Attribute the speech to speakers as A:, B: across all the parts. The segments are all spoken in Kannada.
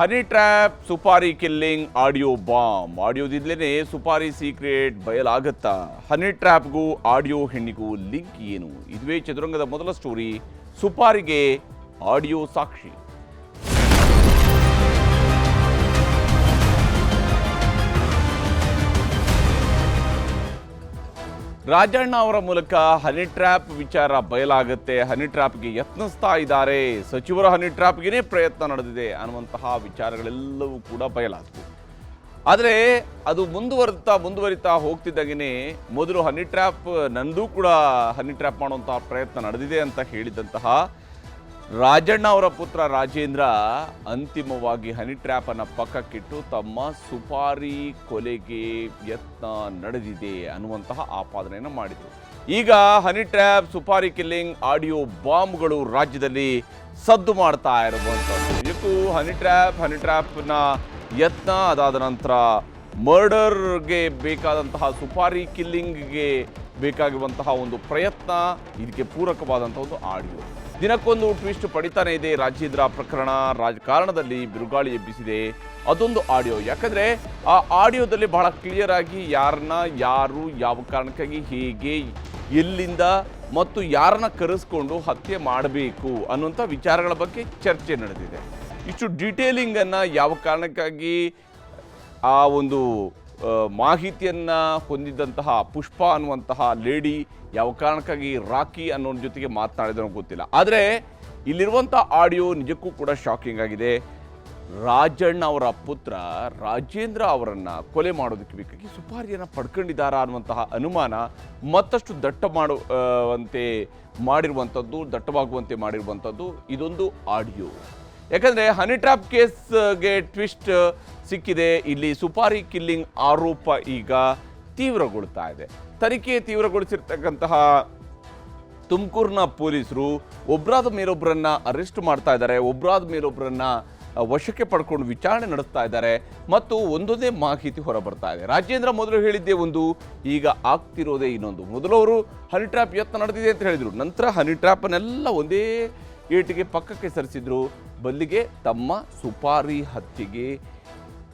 A: Honey trap, supari killing, audio bomb. ಆಡಿಯೋದಿಂದಲೇ ಸುಪಾರಿ ಸೀಕ್ರೆಟ್ ಬಯಲಾಗತ್ತಾ? ಹನಿ ಟ್ರ್ಯಾಪ್ಗೂ ಆಡಿಯೋ ಹೆಣ್ಣಿಗೂ ಲಿಂಕ್ ಏನು? ಇದುವೇ ಚದುರಂಗದ ಮೊದಲ ಸ್ಟೋರಿ, ಸುಪಾರಿಗೆ ಆಡಿಯೋ ಸಾಕ್ಷಿ. ರಾಜಣ್ಣ ಅವರ ಮೂಲಕ ಹನಿ ಟ್ರ್ಯಾಪ್ ವಿಚಾರ ಬಯಲಾಗುತ್ತೆ. ಹನಿ ಟ್ರ್ಯಾಪ್ಗೆ ಯತ್ನಿಸ್ತಾ ಇದ್ದಾರೆ ಸಚಿವರ ಹನಿ ಟ್ರ್ಯಾಪ್ಗೆನೇ ಪ್ರಯತ್ನ ನಡೆದಿದೆ ಅನ್ನುವಂತಹ ವಿಚಾರಗಳೆಲ್ಲವೂ ಕೂಡ ಬಯಲಾದವು ಆದರೆ ಅದು ಮುಂದುವರಿತಾ ಮುಂದುವರಿತಾ ಹೋಗ್ತಿದ್ದಾಗೇ ಮೊದಲು ಹನಿ ಟ್ರ್ಯಾಪ್, ನಂದು ಕೂಡ ಹನಿ ಟ್ರ್ಯಾಪ್ ಮಾಡುವಂತಹ ಪ್ರಯತ್ನ ನಡೆದಿದೆ ಅಂತ ಹೇಳಿದಂತಹ ರಾಜಣ್ಣ ಅವರ ಪುತ್ರ ರಾಜೇಂದ್ರ ಅಂತಿಮವಾಗಿ ಹನಿ ಟ್ರ್ಯಾಪ್ ಅನ್ನ ಪಕ್ಕಕ್ಕಿಟ್ಟು ತಮ್ಮ ಸುಪಾರಿ ಕೊಲೆಗೆ ಯತ್ನ ನಡೆದಿದೆ ಅನ್ನುವಂತಹ ಆಪಾದನೆಯನ್ನು ಮಾಡಿದರು. ಈಗ honey trap, supari killing, audio ಬಾಂಬ್ಗಳು ರಾಜ್ಯದಲ್ಲಿ ಸದ್ದು ಮಾಡ್ತಾ ಇರುವಂಥದ್ದು ಇದಕ್ಕೂ ಹನಿ ಟ್ರ್ಯಾಪ್, ಹನಿ ಟ್ರ್ಯಾಪ್ನ ಯತ್ನ ಅದಾದ ನಂತರ ಮರ್ಡರ್ಗೆ ಬೇಕಾದಂತಹ, ಸುಪಾರಿ ಕಿಲ್ಲಿಂಗ್ಗೆ ಬೇಕಾಗಿರುವಂತಹ ಒಂದು ಪ್ರಯತ್ನ, ಇದಕ್ಕೆ ಪೂರಕವಾದಂಥ ಒಂದು ಆಡಿಯೋ. ದಿನಕ್ಕೊಂದು ಟ್ವಿಸ್ಟ್ ಪಡಿತಾನೆ ಇದೆ. ರಾಜೇಂದ್ರ ಪ್ರಕರಣ ರಾಜಕಾರಣದಲ್ಲಿ ಬಿರುಗಾಳಿ ಎಬ್ಬಿಸಿದೆ. ಅದೊಂದು ಆಡಿಯೋ. ಯಾಕಂದ್ರೆ ಆ ಆಡಿಯೋದಲ್ಲಿ ಬಹಳ ಕ್ಲಿಯರ್ ಆಗಿ ಯಾರನ್ನ, ಯಾರು, ಯಾವ ಕಾರಣಕ್ಕಾಗಿ, ಹೇಗೆ, ಎಲ್ಲಿಂದ ಮತ್ತು ಯಾರನ್ನ ಕರೆಸ್ಕೊಂಡು ಹತ್ಯೆ ಮಾಡಬೇಕು ಅನ್ನುವಂಥ ವಿಚಾರಗಳ ಬಗ್ಗೆ ಚರ್ಚೆ ನಡೆದಿದೆ. ಇಷ್ಟು ಡೀಟೇಲಿಂಗ್ ಅನ್ನ ಯಾವ ಕಾರಣಕ್ಕಾಗಿ, ಆ ಒಂದು ಮಾಹಿತಿಯನ್ನ ಹೊಂದಿದ್ದಂತಹ ಪುಷ್ಪ ಅನ್ನುವಂತಹ ಲೇಡಿ ಯಾವ ಕಾರಣಕ್ಕಾಗಿ ರಾಕಿ ಅನ್ನೋ ಜೊತೆಗೆ ಮಾತನಾಡಿದ್ರು ಗೊತ್ತಿಲ್ಲ. ಆದರೆ ಇಲ್ಲಿರುವಂಥ ಆಡಿಯೋ ನಿಜಕ್ಕೂ ಕೂಡ ಶಾಕಿಂಗ್ ಆಗಿದೆ. ರಾಜಣ್ಣ ಅವರ ಪುತ್ರ ರಾಜೇಂದ್ರ ಅವರನ್ನು ಕೊಲೆ ಮಾಡೋದಕ್ಕೆ ಬೇಕಾಗಿ ಸುಪಾರಿಯನ್ನು ಪಡ್ಕೊಂಡಿದ್ದಾರಾ ಅನ್ನುವಂತಹ ಅನುಮಾನ ಮತ್ತಷ್ಟು ದಟ್ಟ ಮಾಡುವಂತೆ ಮಾಡಿರುವಂಥದ್ದು ದಟ್ಟವಾಗುವಂತೆ ಮಾಡಿರುವಂಥದ್ದು ಇದೊಂದು ಆಡಿಯೋ. ಯಾಕಂದ್ರೆ ಹನಿ ಟ್ರ್ಯಾಪ್ ಕೇಸ್ಗೆ ಟ್ವಿಸ್ಟ್ ಸಿಕ್ಕಿದೆ. ಇಲ್ಲಿ ಸುಪಾರಿ ಕಿಲ್ಲಿಂಗ್ ಆರೋಪ ಈಗ ತೀವ್ರಗೊಳ್ತಾ ಇದೆ. ತನಿಖೆ ತೀವ್ರಗೊಳಿಸಿರ್ತಕ್ಕಂತಹ ತುಮಕೂರಿನ ಪೊಲೀಸರು ಒಬ್ಬರಾದ ಮೇಲೊಬ್ಬರನ್ನ ಅರೆಸ್ಟ್ ಮಾಡ್ತಾ ಇದ್ದಾರೆ. ಒಬ್ಬರಾದ ಮೇಲೊಬ್ಬರನ್ನ ವಶಕ್ಕೆ ಪಡ್ಕೊಂಡು ವಿಚಾರಣೆ ನಡೆಸ್ತಾ ಇದ್ದಾರೆ ಮತ್ತು ಒಂದೊಂದೇ ಮಾಹಿತಿ ಹೊರಬರ್ತಾ ಇದೆ. ರಾಜೇಂದ್ರ, ಮೊದಲು ಹೇಳಿದ್ದೇ ಒಂದು, ಈಗ ಆಗ್ತಿರೋದೇ ಇನ್ನೊಂದು. ಮೊದಲು ಅವರು ಹನಿ ಟ್ರ್ಯಾಪ್ ಯತ್ನ ನಡೆದಿದೆ ಅಂತ ಹೇಳಿದರು. ನಂತರ ಹನಿ ಟ್ರ್ಯಾಪನ್ನೆಲ್ಲ ಒಂದೇ ಏಟಿಗೆ ಪಕ್ಕಕ್ಕೆ ಸರಿಸಿದ್ರು. ಬಲ್ಲಿಗೆ ತಮ್ಮ ಸುಪಾರಿ ಹತ್ಯೆಗೆ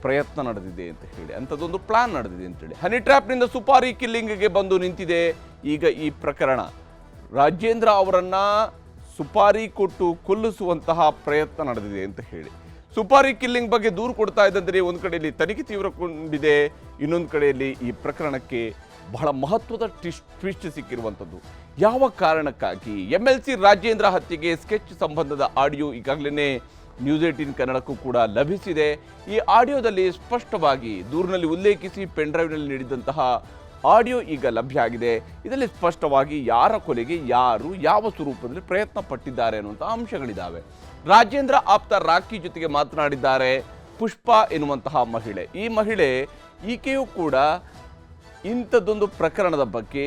A: ಪ್ರಯತ್ನ ನಡೆದಿದೆ ಅಂತ ಹೇಳಿ, ಅಂಥದ್ದೊಂದು ಪ್ಲಾನ್ ನಡೆದಿದೆ ಅಂತೇಳಿ ಹನಿ ಟ್ರ್ಯಾಪ್ನಿಂದ ಸುಪಾರಿ ಕಿಲ್ಲಿಂಗ್ಗೆ ಬಂದು ನಿಂತಿದೆ ಈಗ ಈ ಪ್ರಕರಣ. ರಾಜೇಂದ್ರ ಅವರನ್ನು ಸುಪಾರಿ ಕೊಟ್ಟು ಕೊಲ್ಲಿಸುವಂತಹ ಪ್ರಯತ್ನ ನಡೆದಿದೆ ಅಂತ ಹೇಳಿ. ಸುಪಾರಿ ಕಿಲ್ಲಿಂಗ್ ಬಗ್ಗೆ ದೂರು ಕೊಡ್ತಾ ಇದ್ದಂದ್ರೆ ಒಂದು ಕಡೆಯಲ್ಲಿ ತನಿಖೆ ತೀವ್ರಗೊಂಡಿದೆ, ಇನ್ನೊಂದು ಕಡೆಯಲ್ಲಿ ಈ ಪ್ರಕರಣಕ್ಕೆ ಬಹಳ ಮಹತ್ವದ ಟ್ವಿಸ್ಟ್ ಟ್ವಿಸ್ಟ್ ಸಿಕ್ಕಿರುವಂಥದ್ದು. ಯಾವ ಕಾರಣಕ್ಕಾಗಿ ಎಂ ಎಲ್ ಸಿ ರಾಜೇಂದ್ರ ಹತ್ಯೆಗೆ ಸ್ಕೆಚ್ ಸಂಬಂಧದ ಆಡಿಯೋ ಈಗಾಗಲೇ ನ್ಯೂಸ್ ಏಟೀನ್ ಕನ್ನಡಕ್ಕೂ ಕೂಡ ಲಭಿಸಿದೆ. ಈ ಆಡಿಯೋದಲ್ಲಿ ಸ್ಪಷ್ಟವಾಗಿ ದೂರಿನಲ್ಲಿ ಉಲ್ಲೇಖಿಸಿ ಪೆನ್ ಡ್ರೈವ್ನಲ್ಲಿ ನೀಡಿದಂತಹ ಆಡಿಯೋ ಈಗ ಲಭ್ಯ ಆಗಿದೆ. ಇದರಲ್ಲಿ ಸ್ಪಷ್ಟವಾಗಿ ಯಾರ ಕೊಲೆಗೆ ಯಾರು, ಯಾವ ಸ್ವರೂಪದಲ್ಲಿ ಪ್ರಯತ್ನ ಪಟ್ಟಿದ್ದಾರೆ ಅನ್ನುವಂಥ ಅಂಶಗಳಿದ್ದಾವೆ ರಾಜೇಂದ್ರ ಆಪ್ತ ರಾಖಿ ಜೊತೆಗೆ ಮಾತನಾಡಿದ್ದಾರೆ ಪುಷ್ಪ ಎನ್ನುವಂತಹ ಮಹಿಳೆ. ಈ ಮಹಿಳೆ ಈಕೆಯೂ ಕೂಡ ಇಂಥದ್ದೊಂದು ಪ್ರಕರಣದ ಬಗ್ಗೆ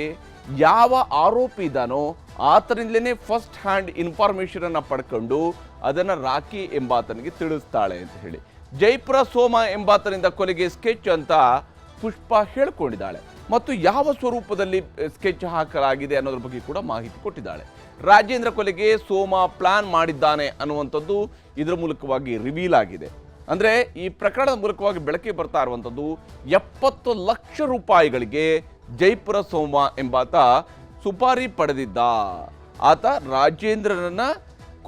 A: ಯಾವ ಆರೋಪಿ ಇದ್ದಾನೋ ಆತನಿಂದಲೇ ಫಸ್ಟ್ ಹ್ಯಾಂಡ್ ಇನ್ಫಾರ್ಮೇಷನನ್ನು ಪಡ್ಕೊಂಡು ಅದನ್ನ ರಾಕಿ ಎಂಬಾತನಿಗೆ ತಿಳಿಸ್ತಾಳೆ ಅಂತ ಹೇಳಿ. ಜೈಪುರ ಸೋಮ ಎಂಬಾತನಿಂದ ಕೊಲೆಗೆ ಸ್ಕೆಚ್ ಅಂತ ಪುಷ್ಪ ಹೇಳಿಕೊಂಡಿದ್ದಾಳೆ. ಮತ್ತು ಯಾವ ಸ್ವರೂಪದಲ್ಲಿ ಸ್ಕೆಚ್ ಹಾಕಲಾಗಿದೆ ಅನ್ನೋದ್ರ ಬಗ್ಗೆ ಕೂಡ ಮಾಹಿತಿ ಕೊಟ್ಟಿದ್ದಾಳೆ. ರಾಜೇಂದ್ರ ಕೊಲೆಗೆ ಸೋಮ ಪ್ಲಾನ್ ಮಾಡಿದ್ದಾನೆ ಅನ್ನುವಂಥದ್ದು ಇದರ ಮೂಲಕವಾಗಿ ರಿವೀಲ್ ಆಗಿದೆ. ಅಂದರೆ ಈ ಪ್ರಕರಣದ ಮೂಲಕವಾಗಿ ಬೆಳಕಿಗೆ ಬರ್ತಾ ಇರುವಂಥದ್ದು ಎಪ್ಪತ್ತು ಲಕ್ಷ ರೂಪಾಯಿಗಳಿಗೆ ಜೈಪುರ ಸೋಮ ಎಂಬಾತ ಸುಪಾರಿ ಪಡೆದಿದ್ದ. ಆತ ರಾಜೇಂದ್ರನನ್ನ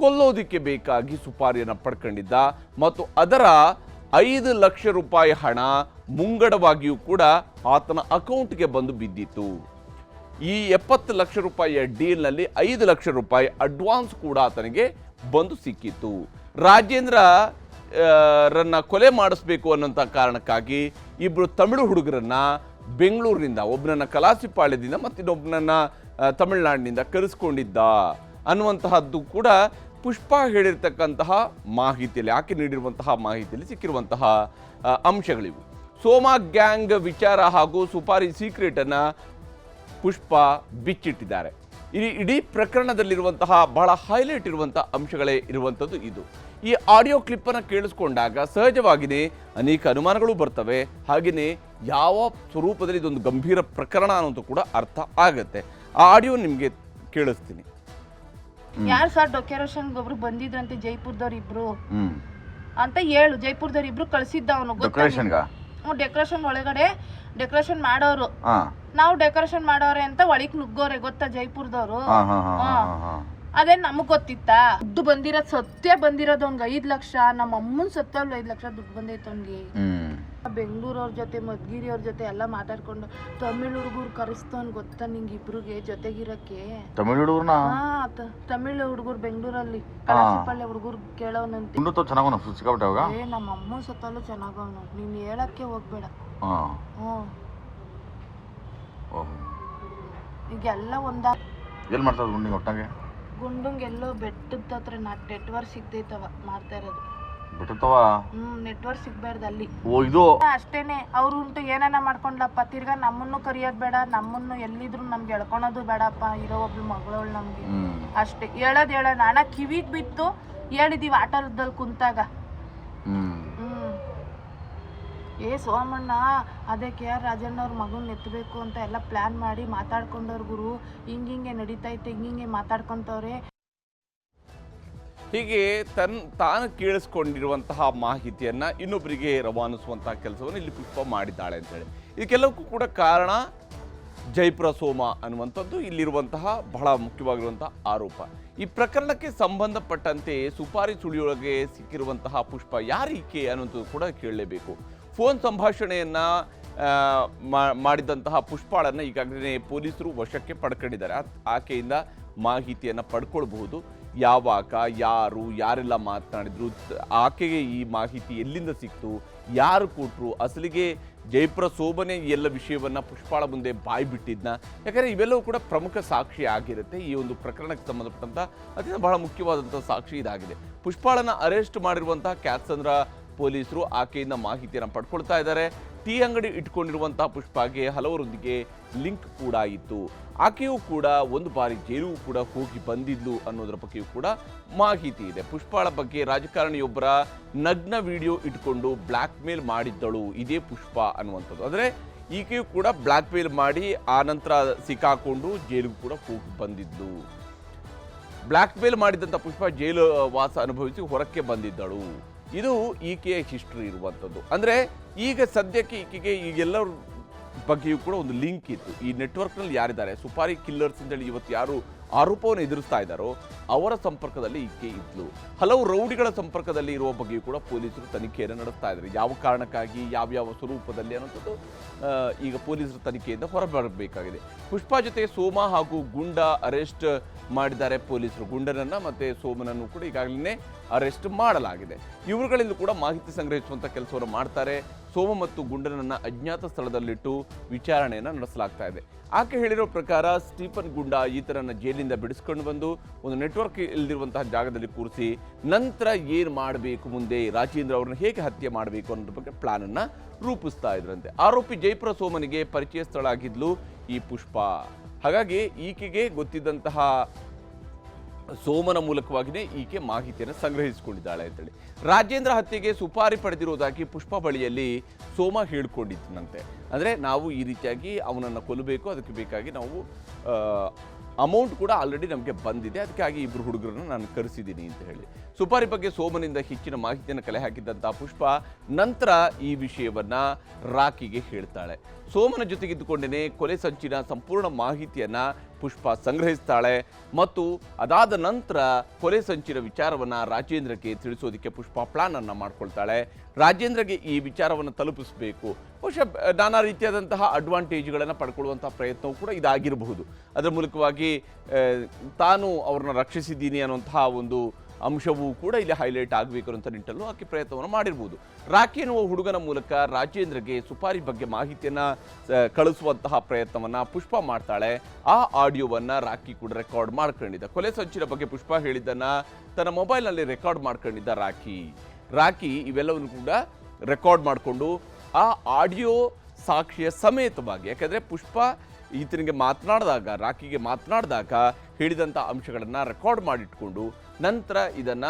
A: ಕೊಲ್ಲೋದಿಕ್ಕೆ ಬೇಕಾಗಿ ಸುಪಾರಿಯನ್ನು ಪಡ್ಕೊಂಡಿದ್ದ ಮತ್ತು ಅದರ ಐದು ಲಕ್ಷ ರೂಪಾಯಿ ಹಣ ಮುಂಗಡವಾಗಿಯೂ ಕೂಡ ಆತನ ಅಕೌಂಟ್ಗೆ ಬಂದು ಬಿದ್ದಿತ್ತು. ಈ ಎಪ್ಪತ್ತು ಲಕ್ಷ ರೂಪಾಯಿಯ ಡೀಲ್ನಲ್ಲಿ ಐದು ಲಕ್ಷ ರೂಪಾಯಿ ಅಡ್ವಾನ್ಸ್ ಕೂಡ ಆತನಿಗೆ ಬಂದು ಸಿಕ್ಕಿತ್ತು. ರಾಜೇಂದ್ರ ರನ್ನ ಕೊಲೆ ಮಾಡಿಸ್ಬೇಕು ಅನ್ನೋಂಥ ಕಾರಣಕ್ಕಾಗಿ ಇಬ್ಬರು ತಮಿಳು ಹುಡುಗರನ್ನ ಬೆಂಗಳೂರಿನಿಂದ ಒಬ್ಬನನ್ನ ಕಲಾಸಿಪಾಳ್ಯದಿಂದ ಮತ್ತು ಇನ್ನೊಬ್ಬನನ್ನ ತಮಿಳುನಾಡಿನಿಂದ ಕರೆಸ್ಕೊಂಡಿದ್ದ ಅನ್ನುವಂತಹದ್ದು ಕೂಡ ಪುಷ್ಪ ಹೇಳಿರ್ತಕ್ಕಂತಹ ಮಾಹಿತಿಯಲ್ಲಿ, ಆಕೆ ನೀಡಿರುವಂತಹ ಮಾಹಿತಿಯಲ್ಲಿ ಸಿಕ್ಕಿರುವಂತಹ ಅಂಶಗಳಿವು. ಸೋಮಾ ಗ್ಯಾಂಗ್ ವಿಚಾರ ಹಾಗೂ ಸುಪಾರಿ ಸೀಕ್ರೆಟನ್ನು ಪುಷ್ಪ ಬಿಚ್ಚಿಟ್ಟಿದ್ದಾರೆ. ಇಲ್ಲಿ ಇಡೀ ಪ್ರಕರಣದಲ್ಲಿರುವಂತಹ, ಬಹಳ ಹೈಲೈಟ್ ಇರುವಂತಹ ಅಂಶಗಳೇ ಇರುವಂಥದ್ದು ಇದು. ಈ ಆಡಿಯೋ ಕ್ಲಿಪ್ಪನ್ನು ಕೇಳಿಸ್ಕೊಂಡಾಗ ಸಹಜವಾಗಿಯೇ ಅನೇಕ ಅನುಮಾನಗಳು ಬರ್ತವೆ. ಹಾಗೆಯೇ ಯಾವ ಸ್ವರೂಪದಲ್ಲಿ ಇದೊಂದು ಗಂಭೀರ ಪ್ರಕರಣ ಅನ್ನೋದು ಕೂಡ ಅರ್ಥ ಆಗುತ್ತೆ. ಆ ಆಡಿಯೋ ನಿಮಗೆ ಕೇಳಿಸ್ತೀನಿ.
B: ಯಾರು ಸರ್ ಡೆಕೋರೇಷನ್ ಒಬ್ರು ಬಂದಿದ್ರಂತೆ ಜೈಪುರದವ್ರ ಇಬ್ರು? ಅಂತ ಹೇಳು ಜೈಪುರದವ್ರ ಇಬ್ರು ಕಳ್ಸಿದ್ದ ಅವನು ಡೆಕೋರೇಷನ್ ಒಳಗಡೆ ಡೆಕೋರೇಷನ್ ಮಾಡೋರು. ನಾವು ಡೆಕೋರೇಷನ್ ಮಾಡೋರೆ ಅಂತ ಒಳಗ್ ನುಗ್ಗೋರೆ ಗೊತ್ತಾ ಜೈಪುರದವ್ರು? ಅದೇ ನಮಗ್ ಗೊತ್ತಿತ್ತಾ? ದುಡ್ಡು ಬಂದಿರೋದ್ ಸತ್ಯ ಬಂದಿರೋದು ಅವ್ನ್ಗೆ ಐದ್ ಲಕ್ಷ ನಮ್ಮ ಅಮ್ಮನ್ ಸತ್ತ ಐದ್ ಲಕ್ಷ ದುಡ್ಡು ಬಂದೈತೆ ಅವ್ನ್ಗೆ.
C: ಹ್ಮ್.
B: ಬೆಂಗಳೂರವ್ರ ಜೊತೆ ಮದ್ಗಿರಿ ಅವ್ರ ಜೊತೆ ಎಲ್ಲಾ ಮಾತಾಡ್ಕೊಂಡು ತಮಿಳ್ ಹುಡುಗರು ಕರೆಸ್ತವನ್ ಗೊತ್ತಾ ನಿಂಗೆ ಇಬ್ರಿಗೆ ಜೊತೆಗಿರಕ್ಕೆ?
C: ತಮಿಳ್ ಹುಡುಗರ್ನ?
B: ಹಾ ತ- ತಮಿಳ್ ಹುಡುಗರು ಬೆಂಗಳೂರಲ್ಲಿ.
C: ಕಳಸಪಳ್ಳಿ
B: ಪಳ್ಳೆ ಹುಡುಗರು ಕೇಳೋನಂತೆ.
C: ಗುಂಡು ತೋ ಚೆನ್ನಾಗವನ ಸಿಕ್ಕಾಬಿಟ್ಟೆ ಅವಾಗ?
B: ಏ ನಮ್ಮ ಅಮ್ಮನ ಸತ್ತಲ್ಲೂ ಚೆನ್ನಾಗವನು ನೀನ್ ಹೇಳಕ್ಕೆ ಹೋಗ್ಬೇಡ.
C: ಹಾ.
B: ಹ್ಮ್
C: ಓಹ್.
B: ಈಗೆಲ್ಲ ಒಂದ
C: ಏನ್ ಮಾಡ್ತಾರೆ ಒಟ್ಟಾಗೆ
B: ಗುಂಡುಂಗೆಲ್ಲೋ ಬೆಟ್ಟದ ಹತ್ರ ನೆಟ್ವರ್ಕ್ ಸಿಗ್ತೈತವ ಮಾಡ್ತಾ ಇರೋದು. ಹ್ಮ್ ನೆಟ್ವರ್ಕ್ ಸಿಗ್ಬಾರ್ದು ಅಲ್ಲಿ.
C: ಓ ಇದು
B: ಅಷ್ಟೇನೆ ಅವ್ರು ಉಂಟು ಏನಾನ ಮಾಡ್ಕೊಂಡ್ಲಪ್ಪ ತಿರ್ಗಾ ನಮ್ಮನ್ನು ಕರಿಯೋದ್ ಬೇಡ ನಮ್ಮನ್ನು ಎಲ್ಲಿದ್ರು ನಮ್ಗೆ ಎಳ್ಕೊಳೋದು ಬೇಡಪ್ಪ ಇರೋ ಒಬ್ಳು ಮಗಳವಳು ನಮ್ಗೆ. ಅಷ್ಟೇ ಹೇಳೋದ್ ಹೇಳೋಣ ಅಣ್ಣ ಕಿವಿಗ್ ಬಿತ್ತು ಹೇಳಿದೀವಿ ಆಟೋದಲ್ಲಿ ಕುಂತಾಗ.
C: ಹ್ಮ್.
B: ಏ ಸೋಮಣ್ಣ, ಅದೇ ಕೆ ಆರ್ ರಾಜಣ್ಣವ್ರ ಮಗನ್ ಎತ್ತಬೇಕು ಅಂತ ಎಲ್ಲ ಪ್ಲಾನ್ ಮಾಡಿ ಮಾತಾಡ್ಕೊಂಡವ್ರ ಗುರು. ಹಿಂಗಿಂಗೆ ನಡೀತೈತೆ ಹಿಂಗಿಂಗೆ ಮಾತಾಡ್ಕೊಂತವ್ರೆ.
A: ಹೀಗೆ ತನ್, ತಾನು ಕೇಳಿಸ್ಕೊಂಡಿರುವಂತಹ ಮಾಹಿತಿಯನ್ನ ಇನ್ನೊಬ್ಬರಿಗೆ ರವಾನಿಸುವಂತಹ ಕೆಲಸವನ್ನು ಇಲ್ಲಿ ಪುಷ್ಪ ಮಾಡಿದ್ದಾಳೆ ಅಂತೇಳಿ. ಇದಕ್ಕೆಲ್ಲಕ್ಕೂ ಕೂಡ ಕಾರಣ ಜೈಪುರ ಸೋಮ ಅನ್ನುವಂಥದ್ದು ಇಲ್ಲಿರುವಂತಹ ಬಹಳ ಮುಖ್ಯವಾಗಿರುವಂತಹ ಆರೋಪ. ಈ ಪ್ರಕರಣಕ್ಕೆ ಸಂಬಂಧಪಟ್ಟಂತೆ ಸುಪಾರಿ ಸುಳಿಯೊಳಗೆ ಸಿಕ್ಕಿರುವಂತಹ ಪುಷ್ಪ ಯಾರೀಕೆ ಅನ್ನುವಂಥದ್ದು ಕೂಡ ಕೇಳಲೇಬೇಕು. ಫೋನ್ ಸಂಭಾಷಣೆಯನ್ನ ಮಾಡಿದಂತಹ ಪುಷ್ಪಾಳನ್ನ ಈಗಾಗಲೇ ಪೊಲೀಸರು ವಶಕ್ಕೆ ಪಡ್ಕೊಂಡಿದ್ದಾರೆ. ಆಕೆಯಿಂದ ಮಾಹಿತಿಯನ್ನ ಪಡ್ಕೊಳ್ಬಹುದು. ಯಾವಾಗ, ಯಾರು, ಯಾರೆಲ್ಲ ಮಾತನಾಡಿದ್ರು ಆಕೆಗೆ ಈ ಮಾಹಿತಿ ಎಲ್ಲಿಂದ ಸಿಕ್ತು, ಯಾರು ಕೊಟ್ಟರು ಅಸಲಿಗೆ ಜಯಪುರ ಸೋಬನೆ ಎಲ್ಲ ವಿಷಯವನ್ನ ಪುಷ್ಪಾಳ ಮುಂದೆ ಬಾಯಿ ಬಿಟ್ಟಿದ್ನ. ಯಾಕಂದ್ರೆ ಇವೆಲ್ಲವೂ ಕೂಡ ಪ್ರಮುಖ ಸಾಕ್ಷಿ ಆಗಿರುತ್ತೆ. ಈ ಒಂದು ಪ್ರಕರಣಕ್ಕೆ ಸಂಬಂಧಪಟ್ಟಂತ ಅತ್ಯಂತ ಬಹಳ ಮುಖ್ಯವಾದಂಥ ಸಾಕ್ಷಿ ಇದಾಗಿದೆ. ಪುಷ್ಪಾಳನ ಅರೆಸ್ಟ್ ಮಾಡಿರುವಂತಹ ಕ್ಯಾತ್ಸಂದ್ರ ಪೊಲೀಸರು ಆಕೆಯಿಂದ ಮಾಹಿತಿಯನ್ನು ಪಡ್ಕೊಳ್ತಾ ಇದ್ದಾರೆ. ಟೀ ಅಂಗಡಿ ಇಟ್ಕೊಂಡಿರುವಂತಹ ಪುಷ್ಪಾಗೆ ಹಲವರೊಂದಿಗೆ ಲಿಂಕ್ ಕೂಡ ಇತ್ತು. ಆಕೆಯೂ ಕೂಡ ಒಂದು ಬಾರಿ ಜೈಲಿಗೂ ಕೂಡ ಹೋಗಿ ಬಂದಿದ್ಲು ಅನ್ನೋದರ ಬಗ್ಗೆಯೂ ಕೂಡ ಮಾಹಿತಿ ಇದೆ. ಪುಷ್ಪಾಳ ಬಗ್ಗೆ ರಾಜಕಾರಣಿಯೊಬ್ಬರ ನಗ್ನ ವಿಡಿಯೋ ಇಟ್ಕೊಂಡು ಬ್ಲ್ಯಾಕ್ ಮೇಲ್ ಮಾಡಿದ್ದಳು ಇದೇ ಪುಷ್ಪ ಅನ್ನುವಂಥದ್ದು. ಆದರೆ ಈಕೆಯೂ ಕೂಡ ಬ್ಲ್ಯಾಕ್ ಮೇಲ್ ಮಾಡಿ ಆ ನಂತರ ಸಿಕ್ಕಾಕೊಂಡು ಜೈಲಿಗೂ ಕೂಡ ಹೋಗಿ ಬಂದಿದ್ಲು. ಬ್ಲ್ಯಾಕ್ ಮೇಲ್ ಮಾಡಿದಂಥ ಪುಷ್ಪ ಜೈಲು ವಾಸ ಅನುಭವಿಸಿ ಹೊರಕ್ಕೆ ಬಂದಿದ್ದಳು. ಇದು ಈಕೆಯ ಹಿಸ್ಟ್ರಿ ಇರುವಂಥದ್ದು. ಅಂದರೆ ಈಗ ಸದ್ಯಕ್ಕೆ ಈಕೆಗೆ ಈಗೆಲ್ಲರ ಬಗ್ಗೆಯೂ ಕೂಡ ಒಂದು ಲಿಂಕ್ ಇತ್ತು. ಈ ನೆಟ್ವರ್ಕ್ನಲ್ಲಿ ಯಾರಿದ್ದಾರೆ? ಸುಪಾರಿ ಕಿಲ್ಲರ್ಸ್ ಅಂತೇಳಿ ಇವತ್ತು ಯಾರು ಆರೋಪವನ್ನು ಎದುರಿಸ್ತಾ ಇದ್ದಾರೋ, ಅವರ ಸಂಪರ್ಕದಲ್ಲಿ ಈಕೆ ಇದ್ಲು. ಹಲವು ರೌಡಿಗಳ ಸಂಪರ್ಕದಲ್ಲಿ ಇರುವ ಬಗ್ಗೆಯೂ ಕೂಡ ಪೊಲೀಸರು ತನಿಖೆಯನ್ನು ನಡೆಸ್ತಾ ಇದ್ದಾರೆ. ಯಾವ ಕಾರಣಕ್ಕಾಗಿ, ಯಾವ್ಯಾವ ಸ್ವರೂಪದಲ್ಲಿ ಅನ್ನೋಂಥದ್ದು ಈಗ ಪೊಲೀಸರ ತನಿಖೆಯಿಂದ ಹೊರಬರಬೇಕಾಗಿದೆ. ಪುಷ್ಪಾ ಜೊತೆ ಸೋಮ ಹಾಗೂ ಗುಂಡ ಅರೆಸ್ಟ್ ಮಾಡಿದ್ದಾರೆ ಪೊಲೀಸರು. ಗುಂಡನನ್ನು ಮತ್ತೆ ಸೋಮನನ್ನು ಕೂಡ ಈಗಾಗಲೇ ಅರೆಸ್ಟ್ ಮಾಡಲಾಗಿದೆ. ಇವರುಗಳಿಂದ ಕೂಡ ಮಾಹಿತಿ ಸಂಗ್ರಹಿಸುವಂತ ಕೆಲಸವನ್ನು ಮಾಡ್ತಾರೆ. ಸೋಮ ಮತ್ತು ಗುಂಡನನ್ನು ಅಜ್ಞಾತ ಸ್ಥಳದಲ್ಲಿಟ್ಟು ವಿಚಾರಣೆಯನ್ನು ನಡೆಸಲಾಗ್ತಾ ಇದೆ. ಆಕೆ ಹೇಳಿರೋ ಪ್ರಕಾರ ಸ್ಟೀಫನ್ ಗುಂಡ ಈತನನ್ನ ಜೈಲಿಂದ ಬಿಡಿಸ್ಕೊಂಡು ಬಂದು ಒಂದು ನೆಟ್ವರ್ಕ್ ಇಲ್ದಿರುವಂತಹ ಜಾಗದಲ್ಲಿ ಕೂರಿಸಿ ನಂತರ ಏನು ಮಾಡಬೇಕು ಮುಂದೆ, ರಾಜೇಂದ್ರ ಅವ್ರನ್ನ ಹೇಗೆ ಹತ್ಯೆ ಮಾಡಬೇಕು ಅನ್ನೋದ್ರ ಬಗ್ಗೆ ಪ್ಲಾನ್ ಅನ್ನ ರೂಪಿಸ್ತಾ ಇದ್ರಂತೆ. ಆರೋಪಿ ಜೈಪುರ ಸೋಮನಿಗೆ ಪರಿಚಯ ಸ್ಥಳ ಪರಿಚಯಸ್ಥಳಾಗಿದ್ಲು ಈ ಪುಷ್ಪ. ಹಾಗಾಗಿ ಈಕೆಗೆ ಗೊತ್ತಿದ್ದಂತಹ ಸೋಮನ ಮೂಲಕವಾಗಿಯೇ ಈಕೆ ಮಾಹಿತಿಯನ್ನು ಸಂಗ್ರಹಿಸಿಕೊಂಡಿದ್ದಾಳೆ ಅಂತೇಳಿ. ರಾಜೇಂದ್ರ ಹತ್ಯೆಗೆ ಸುಪಾರಿ ಪಡೆದಿರುವುದಾಗಿ ಪುಷ್ಪ ಬಳಿಯಲ್ಲಿ ಸೋಮ ಹೇಳಿಕೊಂಡಿದ್ದನಂತೆ ಅಂದರೆ ನಾವು ಈ ರೀತಿಯಾಗಿ ಅವನನ್ನು ಕೊಲ್ಲಬೇಕು, ಅದಕ್ಕೆ ಬೇಕಾಗಿ ನಾವು ಅಮೌಂಟ್ ಕೂಡ ಆಲ್ರೆಡಿ ನಮಗೆ ಬಂದಿದೆ. ಅದಕ್ಕಾಗಿ ಇಬ್ಬರು ಹುಡುಗರನ್ನ ನಾನು ಕರೆಸಿದ್ದೀನಿ ಅಂತ ಹೇಳಿ. ಸುಪಾರಿ ಬಗ್ಗೆ ಸೋಮನಿಂದ ಹೆಚ್ಚಿನ ಮಾಹಿತಿಯನ್ನು ಕಲೆ ಹಾಕಿದ್ದಂಥ ಪುಷ್ಪ ನಂತರ ಈ ವಿಷಯವನ್ನ ರಾಕಿಗೆ ಹೇಳ್ತಾಳೆ. ಸೋಮನ ಜೊತೆಗಿದ್ದುಕೊಂಡೇನೆ ಕೊಲೆ ಸಂಚಿನ ಸಂಪೂರ್ಣ ಮಾಹಿತಿಯನ್ನ ಪುಷ್ಪ ಸಂಗ್ರಹಿಸ್ತಾಳೆ ಮತ್ತು ಅದಾದ ನಂತರ ಕೊಲೆ ಸಂಚಿನ ವಿಚಾರವನ್ನ ರಾಜೇಂದ್ರಕ್ಕೆ ತಿಳಿಸೋದಕ್ಕೆ ಪುಷ್ಪ ಪ್ಲಾನ್ ಅನ್ನ ಮಾಡ್ಕೊಳ್ತಾಳೆ. ರಾಜೇಂದ್ರಗೆ ಈ ವಿಚಾರವನ್ನು ತಲುಪಿಸಬೇಕು. ಬಹುಶಃ ನಾನಾ ರೀತಿಯಾದಂತಹ ಅಡ್ವಾಂಟೇಜ್ಗಳನ್ನು ಪಡ್ಕೊಳ್ಳುವಂಥ ಪ್ರಯತ್ನವೂ ಕೂಡ ಇದಾಗಿರಬಹುದು. ಅದರ ಮೂಲಕವಾಗಿ ತಾನು ಅವ್ರನ್ನ ರಕ್ಷಿಸಿದ್ದೀನಿ ಅನ್ನುವಂತಹ ಒಂದು ಅಂಶವೂ ಕೂಡ ಇಲ್ಲಿ ಹೈಲೈಟ್ ಆಗಬೇಕು ಅಂತ ನಿಟ್ಟಲ್ಲೂ ಆಕೆ ಪ್ರಯತ್ನವನ್ನು ಮಾಡಿರ್ಬೋದು. ರಾಕಿ ಎನ್ನುವ ಹುಡುಗನ ಮೂಲಕ ರಾಜೇಂದ್ರಗೆ ಸುಪಾರಿ ಬಗ್ಗೆ ಮಾಹಿತಿಯನ್ನು ಕಳಿಸುವಂತಹ ಪ್ರಯತ್ನವನ್ನು ಪುಷ್ಪ ಮಾಡ್ತಾಳೆ. ಆ ಆಡಿಯೋವನ್ನು ರಾಕಿ ಕೂಡ ರೆಕಾರ್ಡ್ ಮಾಡ್ಕೊಂಡಿದ್ದ. ಕೊಲೆ ಸಂಚಿನ ಬಗ್ಗೆ ಪುಷ್ಪ ಹೇಳಿದ್ದನ್ನು ತನ್ನ ಮೊಬೈಲ್ನಲ್ಲಿ ರೆಕಾರ್ಡ್ ಮಾಡ್ಕೊಂಡಿದ್ದ ರಾಕಿ ರಾಕಿ ಇವೆಲ್ಲವನ್ನು ಕೂಡ ರೆಕಾರ್ಡ್ ಮಾಡಿಕೊಂಡು ಆ ಆಡಿಯೋ ಸಾಕ್ಷಿಯ ಸಮೇತವಾಗಿ, ಯಾಕಂದ್ರೆ ಪುಷ್ಪ ಈತನಿಗೆ ಮಾತನಾಡಿದಾಗ, ರಾಕಿಗೆ ಮಾತನಾಡಿದಾಗ ಹೇಳಿದಂಥ ಅಂಶಗಳನ್ನು ರೆಕಾರ್ಡ್ ಮಾಡಿಟ್ಕೊಂಡು ನಂತರ ಇದನ್ನ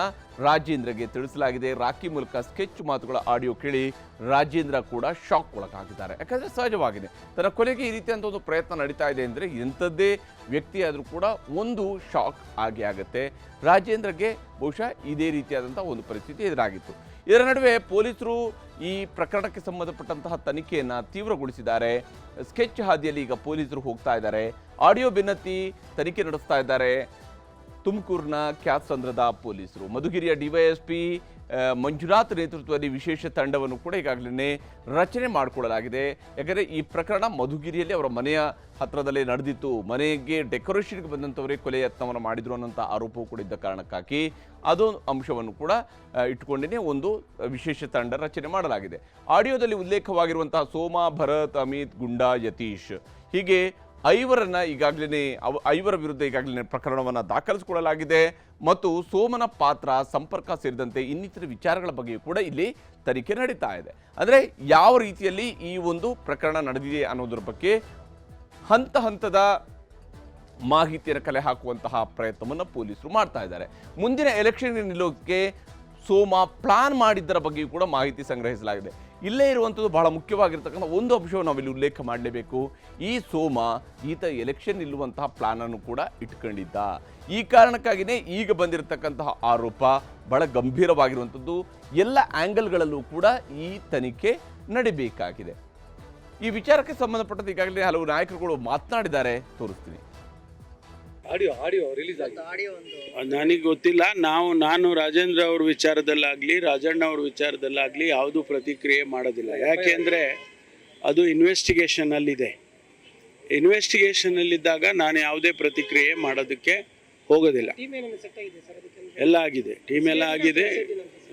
A: ರಾಜೇಂದ್ರಗೆ ತಿಳಿಸಲಾಗಿದೆ. ರಾಕಿ ಮೂಲಕ ಸ್ಕೆಚ್ ಮಾತುಗಳ ಆಡಿಯೋ ಕೇಳಿ ರಾಜೇಂದ್ರ ಕೂಡ ಶಾಕ್ ಒಳಗಾಗಿದ್ದಾರೆ. ಯಾಕಂದ್ರೆ ಸಹಜವಾಗಿದೆ. ತನ್ನ ಕೊನೆಗೆ ಈ ರೀತಿಯಂತ ಒಂದು ಪ್ರಯತ್ನ ನಡೀತಾ ಇದೆ ಅಂದರೆ ಇಂಥದ್ದೇ ವ್ಯಕ್ತಿ ಆದರೂ ಕೂಡ ಒಂದು ಶಾಕ್ ಆಗಿ ಆಗುತ್ತೆ. ರಾಜೇಂದ್ರಗೆ ಬಹುಶಃ ಇದೇ ರೀತಿಯಾದಂಥ ಒಂದು ಪರಿಸ್ಥಿತಿ ಎದುರಾಗಿತ್ತು. ಇದರ ನಡುವೆ ಪೊಲೀಸರು ಈ ಪ್ರಕರಣಕ್ಕೆ ಸಂಬಂಧಪಟ್ಟಂತಹ ತನಿಖೆಯನ್ನು ತೀವ್ರಗೊಳಿಸಿದ್ದಾರೆ. ಸ್ಕೆಚ್ ಹಾದಿಯಲ್ಲಿ ಈಗ ಪೊಲೀಸರು ಹೋಗ್ತಾ ಇದ್ದಾರೆ. ಆಡಿಯೋ ಭಿನ್ನತಿ ತನಿಖೆ ನಡೆಸ್ತಾ ಇದ್ದಾರೆ. ತುಮಕೂರಿನ ಖ್ಯಾತಸಂದ್ರದ ಪೊಲೀಸರು. ಮಧುಗಿರಿಯ ಡಿವೈಎಸ್ಪಿ ಮಂಜುನಾಥ್ ನೇತೃತ್ವದಲ್ಲಿ ವಿಶೇಷ ತಂಡವನ್ನು ಕೂಡ ಈಗಾಗಲೇ ರಚನೆ ಮಾಡಿಕೊಳ್ಳಲಾಗಿದೆ. ಯಾಕಂದರೆ ಈ ಪ್ರಕರಣ ಮಧುಗಿರಿಯಲ್ಲಿ ಅವರ ಮನೆಯ ಹತ್ರದಲ್ಲೇ ನಡೆದಿತ್ತು. ಮನೆಗೆ ಡೆಕೋರೇಷನ್ಗೆ ಬಂದಂಥವರೇ ಕೊಲೆ ಯತ್ನವನ್ನು ಮಾಡಿದ್ರು ಅನ್ನೋಂಥ ಆರೋಪವೂ ಕೂಡ ಇದ್ದ ಕಾರಣಕ್ಕಾಗಿ ಅದು ಅಂಶವನ್ನು ಕೂಡ ಇಟ್ಟುಕೊಂಡೇ ಒಂದು ವಿಶೇಷ ತಂಡ ರಚನೆ ಮಾಡಲಾಗಿದೆ. ಆಡಿಯೋದಲ್ಲಿ ಉಲ್ಲೇಖವಾಗಿರುವಂತಹ ಸೋಮ, ಭರತ್, ಅಮಿತ್, ಗುಂಡಾ, ಯತೀಶ್. ಹೀಗೆ ಐವರನ್ನ ಈಗಾಗಲೇ ಅವ, ಐವರ ವಿರುದ್ಧ ಈಗಾಗಲೇ ಪ್ರಕರಣವನ್ನು ದಾಖಲಿಸಿಕೊಳ್ಳಲಾಗಿದೆ ಮತ್ತು ಸೋಮನ ಪಾತ್ರ, ಸಂಪರ್ಕ ಸೇರಿದಂತೆ ಇನ್ನಿತರ ವಿಚಾರಗಳ ಬಗ್ಗೆಯೂ ಕೂಡ ಇಲ್ಲಿ ತನಿಖೆ ನಡೀತಾ ಇದೆ. ಅಂದರೆ ಯಾವ ರೀತಿಯಲ್ಲಿ ಈ ಒಂದು ಪ್ರಕರಣ ನಡೆದಿದೆ ಅನ್ನೋದ್ರ ಬಗ್ಗೆ ಹಂತ ಹಂತದ ಮಾಹಿತಿಯನ್ನು ಕಲೆ ಹಾಕುವಂತಹ ಪ್ರಯತ್ನವನ್ನು ಪೊಲೀಸರು ಮಾಡ್ತಾ ಇದ್ದಾರೆ. ಮುಂದಿನ ಎಲೆಕ್ಷನ್ ನಿಲ್ಲೋಕ್ಕೆ ಸೋಮ ಪ್ಲಾನ್ ಮಾಡಿದ್ದರ ಬಗ್ಗೆಯೂ ಕೂಡ ಮಾಹಿತಿ ಸಂಗ್ರಹಿಸಲಾಗಿದೆ. ಇಲ್ಲೇ ಇರುವಂಥದ್ದು ಬಹಳ ಮುಖ್ಯವಾಗಿರ್ತಕ್ಕಂಥ ಒಂದು ಅಂಶವನ್ನು ನಾವಿಲ್ಲಿ ಉಲ್ಲೇಖ ಮಾಡಲೇಬೇಕು. ಈ ಸೋಮ ಈತ ಎಲೆಕ್ಷನ್ ನಿಲ್ಲುವಂತಹ ಪ್ಲಾನನ್ನು ಕೂಡ ಇಟ್ಕೊಂಡಿದ್ದ. ಈ ಕಾರಣಕ್ಕಾಗಿಯೇ ಈಗ ಬಂದಿರತಕ್ಕಂತಹ ಆರೋಪ ಬಹಳ ಗಂಭೀರವಾಗಿರುವಂಥದ್ದು. ಎಲ್ಲ ಆ್ಯಂಗಲ್ಗಳಲ್ಲೂ ಕೂಡ ಈ ತನಿಖೆ ನಡಿಬೇಕಾಗಿದೆ. ಈ ವಿಚಾರಕ್ಕೆ ಸಂಬಂಧಪಟ್ಟಂತೆ ಈಗಾಗಲೇ ಹಲವು ನಾಯಕರುಗಳು ಮಾತನಾಡಿದ್ದಾರೆ. ತೋರಿಸ್ತೀನಿ.
D: ಆಡಿಯೋ ಆಡಿಯೋ ರಿಲೀಸ್ ನನಗೆ ಗೊತ್ತಿಲ್ಲ. ನಾವು ನಾನು ರಾಜೇಂದ್ರ ಅವ್ರ ವಿಚಾರದಲ್ಲಾಗ್ಲಿ ರಾಜಣ್ಣ ಅವ್ರ ವಿಚಾರದಲ್ಲಾಗ್ಲಿ ಯಾವುದು ಪ್ರತಿಕ್ರಿಯೆ ಮಾಡೋದಿಲ್ಲ. ಯಾಕೆಂದ್ರೆ ಅದು ಇನ್ವೆಸ್ಟಿಗೇಷನಲ್ಲಿದೆ ಇನ್ವೆಸ್ಟಿಗೇಷನಲ್ಲಿದ್ದಾಗ ನಾನು ಯಾವುದೇ ಪ್ರತಿಕ್ರಿಯೆ ಮಾಡೋದಕ್ಕೆ ಹೋಗೋದಿಲ್ಲ. ಎಲ್ಲ ಆಗಿದೆ. ಟೀಮ್ ಎಲ್ಲ ಆಗಿದೆ.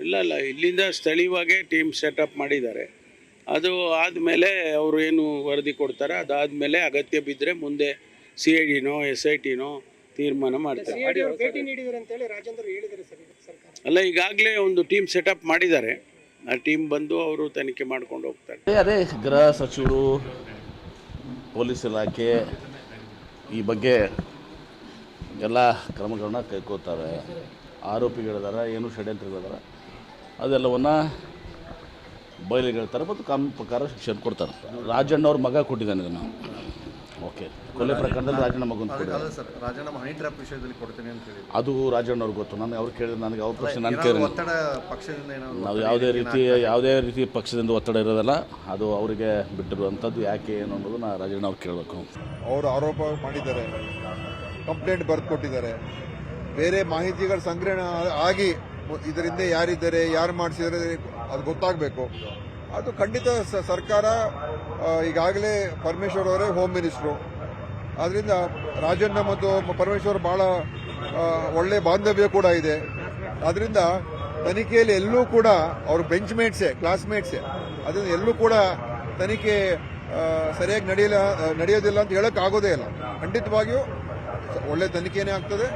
D: ಇಲ್ಲ ಇಲ್ಲ. ಇಲ್ಲಿಂದ ಸ್ಥಳೀಯವಾಗೇ ಟೀಮ್ ಸೆಟಪ್ ಮಾಡಿದ್ದಾರೆ. ಅದು ಆದಮೇಲೆ ಅವರು ಏನು ವರದಿ ಕೊಡ್ತಾರೆ ಅದಾದಮೇಲೆ ಅಗತ್ಯ ಬಿದ್ದರೆ ಮುಂದೆ ಸಿ ಐ ಡಿನೋ ಎಸ್ ಐ ಟಿನೋ ತೀರ್ಮಾನ ಮಾಡ್ತಾರೆ.
E: ಭೇಟಿ ನೀಡಿದ್ದಾರೆ ಅಂತೇಳಿ ರಾಜೇಂದ್ರ ಹೇಳಿದ್ದಾರೆ ಸರ್ ಸರ್ಕಾರ.
D: ಅಲ್ಲ ಈಗಾಗಲೇ ಒಂದು ಟೀಮ್ ಸೆಟಪ್ ಮಾಡಿದ್ದಾರೆ. ಆ ಟೀಮ್ ಬಂದು ಅವರು ತನಿಖೆ ಮಾಡ್ಕೊಂಡು ಹೋಗ್ತಾರೆ.
F: ಅದೇ ಗೃಹ ಸಚಿವರು ಪೊಲೀಸ್ ಇಲಾಖೆ ಈ ಬಗ್ಗೆ ಎಲ್ಲ ಕ್ರಮಗಳನ್ನ ಕೈಕೋತಾರೆ ಆರೋಪಿಗಳಿದಾರ ಏನು ಷಡ್ಯಂತ್ರಗಳಿದಾರ ಅದೆಲ್ಲವನ್ನು ಬಯಲಿಗೆಳ್ತಾರೆ ಮತ್ತು ಕಾನೂನು ಪ್ರಕಾರ ಶಿಕ್ಷೆ ಕೊಡ್ತಾರೆ. ರಾಜಣ್ಣ ಅವ್ರ ಮಗ ಕೊಟ್ಟಿದ್ದಾನೆ ಇದನ್ನು. ಓಕೆ. ಕೊಲೆ ಪ್ರಕರಣದಲ್ಲಿ ರಾಜಣ್ಣ ಮಗು
G: ಅಲ್ಲ ಸರ್ ರಾಜೀನಾಮೆ ಹನಿ ಟ್ರ್ಯಾಪ್ ವಿಷಯದಲ್ಲಿ ಕೊಡ್ತೇನೆ ಅಂತ ಹೇಳಿ
F: ಅದು ರಾಜಣ್ಣ ಅವ್ರಿಗೆ ಗೊತ್ತು. ನಾನು ಅವ್ರು ಕೇಳಿದ್ರೆ ನನಗೆ ಅವ್ರ ಪ್ರಶ್ನೆ ನಾನು ಕೇಳಿ
G: ಒತ್ತಡ ಪಕ್ಷದಿಂದ ಏನಾದ್ರು
F: ನಾವು ಯಾವುದೇ ರೀತಿ ಯಾವುದೇ ರೀತಿ ಪಕ್ಷದಿಂದ ಒತ್ತಡ ಇರೋದಲ್ಲ ಅದು ಅವರಿಗೆ ಬಿಟ್ಟಿರುವಂಥದ್ದು ಯಾಕೆ ಏನು ಅನ್ನೋದು ನಾ ರಾಜಣ್ಣ ಅವ್ರು ಕೇಳಬೇಕು.
H: ಅವರು ಆರೋಪ ಮಾಡಿದ್ದಾರೆ ಕಂಪ್ಲೇಂಟ್ ಬರೆದು ಕೊಟ್ಟಿದ್ದಾರೆ ಬೇರೆ ಮಾಹಿತಿಗಳ ಸಂಗ್ರಹಣ ಆಗಿ ಇದರಿಂದ ಯಾರಿದ್ದಾರೆ ಯಾರು ಮಾಡಿಸಿದರೆ ಅದು ಗೊತ್ತಾಗಬೇಕು. ಅದು ಖಂಡಿತ ಸರ್ಕಾರ ಈಗಾಗಲೇ ಪರಮೇಶ್ವರ್ ಅವರೇ ಹೋಮ್ ಮಿನಿಸ್ಟ್ರು ಆದ್ದರಿಂದ ರಾಜಣ್ಣ ಮತ್ತು ಪರಮೇಶ್ವರ್ ಬಹಳ ಒಳ್ಳೆ ಬಾಂಧವ್ಯ ಕೂಡ ಇದೆ. ಆದ್ರಿಂದ ತನಿಖೆಯಲ್ಲಿ ಎಲ್ಲೂ ಕೂಡ ಅವ್ರ ಬೆಂಚ್ ಮೇಟ್ಸೆ ಕ್ಲಾಸ್ಮೇಟ್ಸೆ. ಅದರಿಂದ ಎಲ್ಲೂ ಕೂಡ ತನಿಖೆ ಸರಿಯಾಗಿ ನಡೆಯಲ್ಲ ನಡೆಯೋದಿಲ್ಲ ಅಂತ ಹೇಳಕ್ ಆಗೋದೇ ಇಲ್ಲ. ಖಂಡಿತವಾಗಿಯೂ ಒಳ್ಳೆ ತನಿಖೆನೇ ಆಗ್ತದೆ.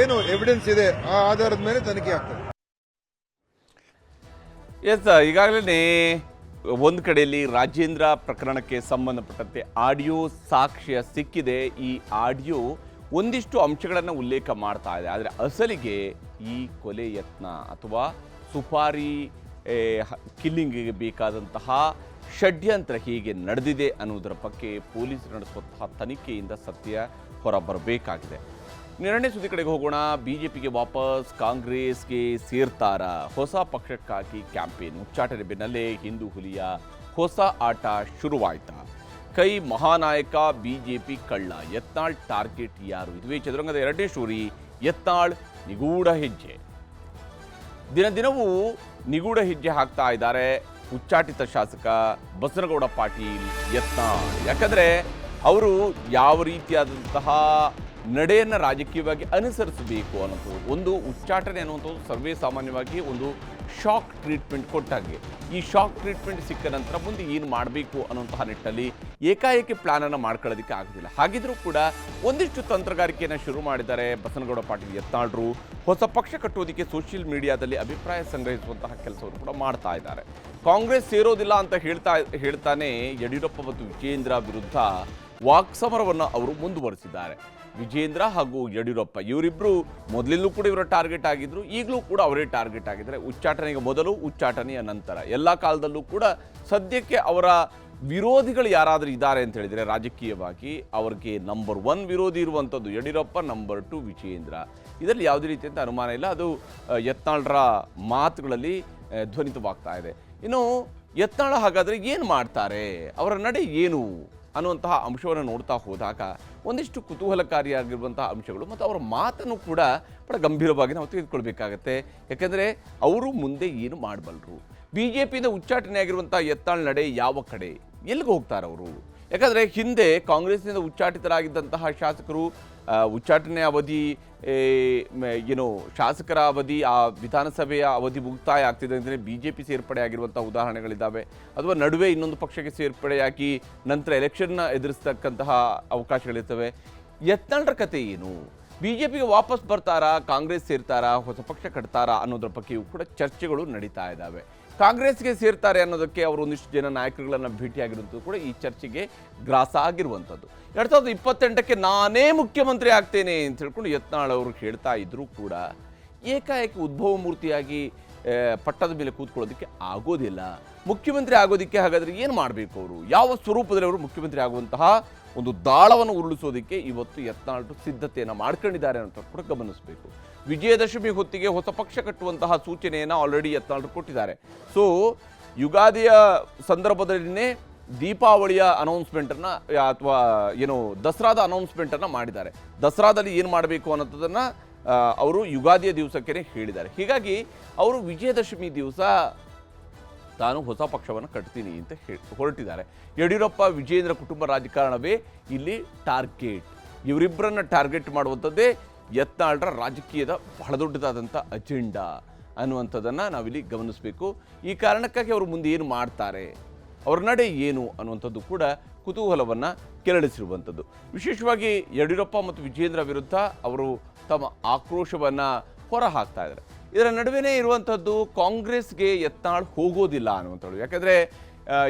H: ಏನು ಎವಿಡೆನ್ಸ್ ಇದೆ ಆ ಆಧಾರದ ಮೇಲೆ ತನಿಖೆ ಆಗ್ತದೆ.
A: ಎಸ್ ಈಗಾಗಲೇ ಒಂದು ಕಡೆಯಲ್ಲಿ ರಾಜೇಂದ್ರ ಪ್ರಕರಣಕ್ಕೆ ಸಂಬಂಧಪಟ್ಟಂತೆ ಆಡಿಯೋ ಸಾಕ್ಷ್ಯ ಸಿಕ್ಕಿದೆ. ಈ ಆಡಿಯೋ ಒಂದಿಷ್ಟು ಅಂಶಗಳನ್ನು ಉಲ್ಲೇಖ ಮಾಡ್ತಾ ಇದೆ. ಆದರೆ ಅಸಲಿಗೆ ಈ ಕೊಲೆ ಯತ್ನ ಅಥವಾ ಸುಪಾರಿ ಕಿಲ್ಲಿಂಗಿಗೆ ಬೇಕಾದಂತಹ ಷಡ್ಯಂತ್ರ ಹೀಗೆ ನಡೆದಿದೆ ಅನ್ನೋದರ ಬಗ್ಗೆ ಪೊಲೀಸರು ನಡೆಸುವಂತಹ ತನಿಖೆಯಿಂದ ಸತ್ಯ ಹೊರಬರಬೇಕಾಗಿದೆ. ಎರಡನೇ ಸುದ್ದಿ ಕಡೆಗೆ ಹೋಗೋಣ. ಬಿಜೆಪಿಗೆ ವಾಪಸ್, ಕಾಂಗ್ರೆಸ್ಗೆ ಸೇರ್ತಾರ. ಹೊಸ ಪಕ್ಷಕ್ಕಾಗಿ ಕ್ಯಾಂಪೇನ್ ಉಚ್ಚಾಟನೆ ಬೆನ್ನಲ್ಲೇ ಹಿಂದೂ ಹುಲಿಯ ಹೊಸ ಆಟ ಶುರುವಾಯ್ತಾ. ಕೈ ಮಹಾನಾಯಕ, ಬಿಜೆಪಿ ಕಳ್ಳ. ಯತ್ನಾಳ್ ಟಾರ್ಗೆಟ್ ಯಾರು? ಇದುವೇ ಚದುರಂಗದ ಎರಡನೇ ಸ್ಟೋರಿ ಯತ್ನಾಳ್ ನಿಗೂಢ ಹೆಜ್ಜೆ. ದಿನ ದಿನವೂ ನಿಗೂಢ ಹೆಜ್ಜೆ ಹಾಕ್ತಾ ಇದ್ದಾರೆ ಉಚ್ಚಾಟಿತ ಶಾಸಕ ಬಸನಗೌಡ ಪಾಟೀಲ್ ಯತ್ನಾಳ್. ಯಾಕಂದ್ರೆ, ಅವರು ಯಾವ ರೀತಿಯಾದಂತಹ ನಡೆಯನ್ನು ರಾಜಕೀಯವಾಗಿ ಅನುಸರಿಸಬೇಕು ಅನ್ನೋದು ಒಂದು ಉಚ್ಚಾಟನೆ ಅನ್ನುವಂಥದ್ದು ಸರ್ವೇ ಸಾಮಾನ್ಯವಾಗಿ ಒಂದು ಶಾಕ್ ಟ್ರೀಟ್ಮೆಂಟ್ ಕೊಟ್ಟಾಗೆ. ಈ ಶಾಕ್ ಟ್ರೀಟ್ಮೆಂಟ್ ಸಿಕ್ಕ ನಂತರ ಮುಂದೆ ಏನು ಮಾಡಬೇಕು ಅನ್ನುವಂತಹ ನಿಟ್ಟಲ್ಲಿ ಏಕಾಏಕಿ ಪ್ಲಾನನ್ನು ಮಾಡ್ಕೊಳ್ಳೋದಕ್ಕೆ ಆಗೋದಿಲ್ಲ. ಹಾಗಿದ್ರೂ ಕೂಡ ಒಂದಿಷ್ಟು ತಂತ್ರಗಾರಿಕೆಯನ್ನು ಶುರು ಮಾಡಿದ್ದಾರೆ ಬಸನಗೌಡ ಪಾಟೀಲ್ ಯತ್ನಾಳ್ರು. ಹೊಸ ಪಕ್ಷ ಕಟ್ಟುವುದಕ್ಕೆ ಸೋಷಿಯಲ್ ಮೀಡಿಯಾದಲ್ಲಿ ಅಭಿಪ್ರಾಯ ಸಂಗ್ರಹಿಸುವಂತಹ ಕೆಲಸವನ್ನು ಕೂಡ ಮಾಡ್ತಾ ಇದ್ದಾರೆ. ಕಾಂಗ್ರೆಸ್ ಸೇರೋದಿಲ್ಲ ಅಂತ ಹೇಳ್ತಾ, ಹೇಳ್ತಾನೆ ಯಡಿಯೂರಪ್ಪ ಮತ್ತು ವಿಜೇಂದ್ರ ವಿರುದ್ಧ ವಾಕ್ಸಮರವನ್ನು ಅವರು ಮುಂದುವರಿಸಿದ್ದಾರೆ. ವಿಜೇಂದ್ರ ಹಾಗೂ ಯಡಿಯೂರಪ್ಪ ಇವರಿಬ್ಬರು ಮೊದಲಿಂದಲೂ ಕೂಡ ಇವರ ಟಾರ್ಗೆಟ್ ಆಗಿದ್ರು. ಈಗಲೂ ಕೂಡ ಅವರೇ ಟಾರ್ಗೆಟ್ ಆಗಿದ್ದಾರೆ. ಉಚ್ಚಾಟನೆಗೆ ಮೊದಲು, ಉಚ್ಚಾಟನೆಯ ನಂತರ. ಎಲ್ಲ ಕಾಲದಲ್ಲೂ ಕೂಡ ಸದ್ಯಕ್ಕೆ ಅವರ ವಿರೋಧಿಗಳು ಯಾರಾದರೂ ಇದ್ದಾರೆ ಅಂತ ಹೇಳಿದರೆ ರಾಜಕೀಯವಾಗಿ ಅವ್ರಿಗೆ ನಂಬರ್ ಒನ್ ವಿರೋಧಿ ಇರುವಂಥದ್ದು ಯಡಿಯೂರಪ್ಪ ನಂಬರ್ ಟು ವಿಜೇಂದ್ರ. ಇದರಲ್ಲಿ ಯಾವುದೇ ರೀತಿಯಂತ ಅನುಮಾನ ಇಲ್ಲ. ಅದು ಯತ್ನಾಳ್ರ ಮಾತುಗಳಲ್ಲಿ ಧ್ವನಿತವಾಗ್ತಾ ಇದೆ. ಇನ್ನು ಯತ್ನಾಳ ಹಾಗಾದರೆ ಏನು ಮಾಡ್ತಾರೆ? ಅವರ ನಡೆ ಏನು? ಅನ್ನುವಂತಹ ಅಂಶವನ್ನು ನೋಡ್ತಾ ಹೋದಾಗ ಒಂದಿಷ್ಟು ಕುತೂಹಲಕಾರಿಯಾಗಿರುವಂತಹ ಅಂಶಗಳು ಮತ್ತು ಅವರ ಮಾತನ್ನು ಕೂಡ ಬಹಳ ಗಂಭೀರವಾಗಿ ನಾವು ತೆಗೆದುಕೊಳ್ಬೇಕಾಗತ್ತೆ. ಯಾಕೆಂದರೆ ಅವರು ಮುಂದೆ ಏನು ಮಾಡಬಲ್ಲರು? ಬಿ ಜೆ ಪಿಯಿಂದ ಉಚ್ಚಾಟನೆ ಆಗಿರುವಂಥ ಯತ್ನಾಳ್ ನಡೆ ಯಾವ ಕಡೆ? ಎಲ್ಲಿಗೆ ಹೋಗ್ತಾರೆ ಅವರು ಯಾಕಂದರೆ ಹಿಂದೆ ಕಾಂಗ್ರೆಸ್ನಿಂದ ಉಚ್ಚಾಟಿತರಾಗಿದ್ದಂತಹ ಶಾಸಕರು ಉಚ್ಚಾಟನೆ ಅವಧಿ ಏನು ಶಾಸಕರ ಅವಧಿ, ಆ ವಿಧಾನಸಭೆಯ ಅವಧಿ ಮುಕ್ತಾಯ ಆಗ್ತಿದೆ ಅಂದರೆ ಬಿ ಜೆ ಪಿ ಸೇರ್ಪಡೆ ಆಗಿರುವಂಥ ಉದಾಹರಣೆಗಳಿದ್ದಾವೆ ಅಥವಾ ನಡುವೆ ಇನ್ನೊಂದು ಪಕ್ಷಕ್ಕೆ ಸೇರ್ಪಡೆಯಾಗಿ ನಂತರ ಎಲೆಕ್ಷನ್ನ ಎದುರಿಸ್ತಕ್ಕಂತಹ ಅವಕಾಶಗಳಿರ್ತವೆ. ಎತ್ತಂಡ್ರ ಕತೆ ಏನು? ಬಿ ಜೆ ಪಿಗೆ ವಾಪಸ್ ಬರ್ತಾರಾ? ಕಾಂಗ್ರೆಸ್ ಸೇರ್ತಾರಾ? ಹೊಸ ಪಕ್ಷ ಕಟ್ತಾರಾ? ಅನ್ನೋದ್ರ ಬಗ್ಗೆಯೂ ಕೂಡ ಚರ್ಚೆಗಳು ನಡೀತಾ ಇದ್ದಾವೆ ಕಾಂಗ್ರೆಸ್ಗೆ ಸೇರ್ತಾರೆ ಅನ್ನೋದಕ್ಕೆ ಅವರು ಒಂದಿಷ್ಟು ಜನ ನಾಯಕರುಗಳನ್ನು ಭೇಟಿಯಾಗಿರುವಂಥದ್ದು ಕೂಡ ಈ ಚರ್ಚೆಗೆ ಗ್ರಾಸ ಆಗಿರುವಂಥದ್ದು. ಎರಡು ಸಾವಿರದ ಇಪ್ಪತ್ತೆಂಟಕ್ಕೆ ನಾನೇ ಮುಖ್ಯಮಂತ್ರಿ ಆಗ್ತೇನೆ ಅಂತ ಹೇಳ್ಕೊಂಡು ಯತ್ನಾಳ್ ಅವರು ಹೇಳ್ತಾ ಇದ್ರೂ ಕೂಡ ಏಕಾಏಕಿ ಉದ್ಭವ ಮೂರ್ತಿಯಾಗಿ ಪಟ್ಟದ ಮೇಲೆ ಕೂತ್ಕೊಳ್ಳೋದಕ್ಕೆ ಆಗೋದಿಲ್ಲ. ಮುಖ್ಯಮಂತ್ರಿ ಆಗೋದಕ್ಕೆ ಹಾಗಾದರೆ ಏನು ಮಾಡಬೇಕು ಅವರು? ಯಾವ ಸ್ವರೂಪದಲ್ಲಿ ಅವರು ಮುಖ್ಯಮಂತ್ರಿ ಆಗುವಂತಹ ಒಂದು ದಾಳವನ್ನು ಉರುಳಿಸೋದಕ್ಕೆ ಇವತ್ತು ಯತ್ನಾಳ್ ಸಿದ್ಧತೆಯನ್ನು ಮಾಡ್ಕೊಂಡಿದ್ದಾರೆ ಅಂತ ಕೂಡ ಗಮನಿಸಬೇಕು. ವಿಜಯದಶಮಿ ಹೊತ್ತಿಗೆ ಹೊಸ ಪಕ್ಷ ಕಟ್ಟುವಂತಹ ಸೂಚನೆಯನ್ನು ಆಲ್ರೆಡಿ ಯತ್ನಾಳರು ಕೊಟ್ಟಿದ್ದಾರೆ. ಸೊ ಯುಗಾದಿಯ ಸಂದರ್ಭದಲ್ಲಿನೇ ದೀಪಾವಳಿಯ ಅನೌನ್ಸ್ಮೆಂಟನ್ನು ಅಥವಾ ಏನು ದಸರಾದ ಅನೌನ್ಸ್ಮೆಂಟನ್ನು ಮಾಡಿದ್ದಾರೆ. ದಸರಾದಲ್ಲಿ ಏನು ಮಾಡಬೇಕು ಅನ್ನೋದನ್ನು ಅವರು ಯುಗಾದಿಯ ದಿವಸಕ್ಕೆ ಹೇಳಿದ್ದಾರೆ. ಹೀಗಾಗಿ, ಅವರು ವಿಜಯದಶಮಿ ದಿವಸ ತಾನು ಹೊಸ ಪಕ್ಷವನ್ನು ಕಟ್ತೀನಿ ಅಂತ ಹೇಳಿ ಹೊರಟಿದ್ದಾರೆ. ಯಡಿಯೂರಪ್ಪ ವಿಜೇಂದ್ರ ಕುಟುಂಬ ರಾಜಕಾರಣವೇ ಇಲ್ಲಿ ಟಾರ್ಗೆಟ್. ಇವರಿಬ್ಬರನ್ನ ಟಾರ್ಗೆಟ್ ಮಾಡುವಂಥದ್ದೇ ಯತ್ನಾಳ್ರ ರಾಜಕೀಯದ ಬಹಳ ದೊಡ್ಡದಾದಂಥ ಅಜೆಂಡಾ ಅನ್ನುವಂಥದ್ದನ್ನು ನಾವಿಲ್ಲಿ ಗಮನಿಸಬೇಕು. ಈ ಕಾರಣಕ್ಕಾಗಿ ಅವರು ಮುಂದೆ ಏನು ಮಾಡ್ತಾರೆ, ಅವ್ರ ನಡೆ ಏನು ಅನ್ನುವಂಥದ್ದು ಕೂಡ ಕುತೂಹಲವನ್ನು ಕೆರಳಿಸಿರುವಂಥದ್ದು. ವಿಶೇಷವಾಗಿ ಯಡಿಯೂರಪ್ಪ ಮತ್ತು ವಿಜೇಂದ್ರ ವಿರುದ್ಧ ಅವರು ತಮ್ಮ ಆಕ್ರೋಶವನ್ನು ಹೊರ ಹಾಕ್ತಾ ಇದ್ದಾರೆ. ಇದರ ನಡುವೆನೇ ಇರುವಂಥದ್ದು ಕಾಂಗ್ರೆಸ್ಗೆ ಯತ್ನಾಳ್ ಹೋಗೋದಿಲ್ಲ ಅನ್ನುವಂಥದ್ದು. ಯಾಕಂದರೆ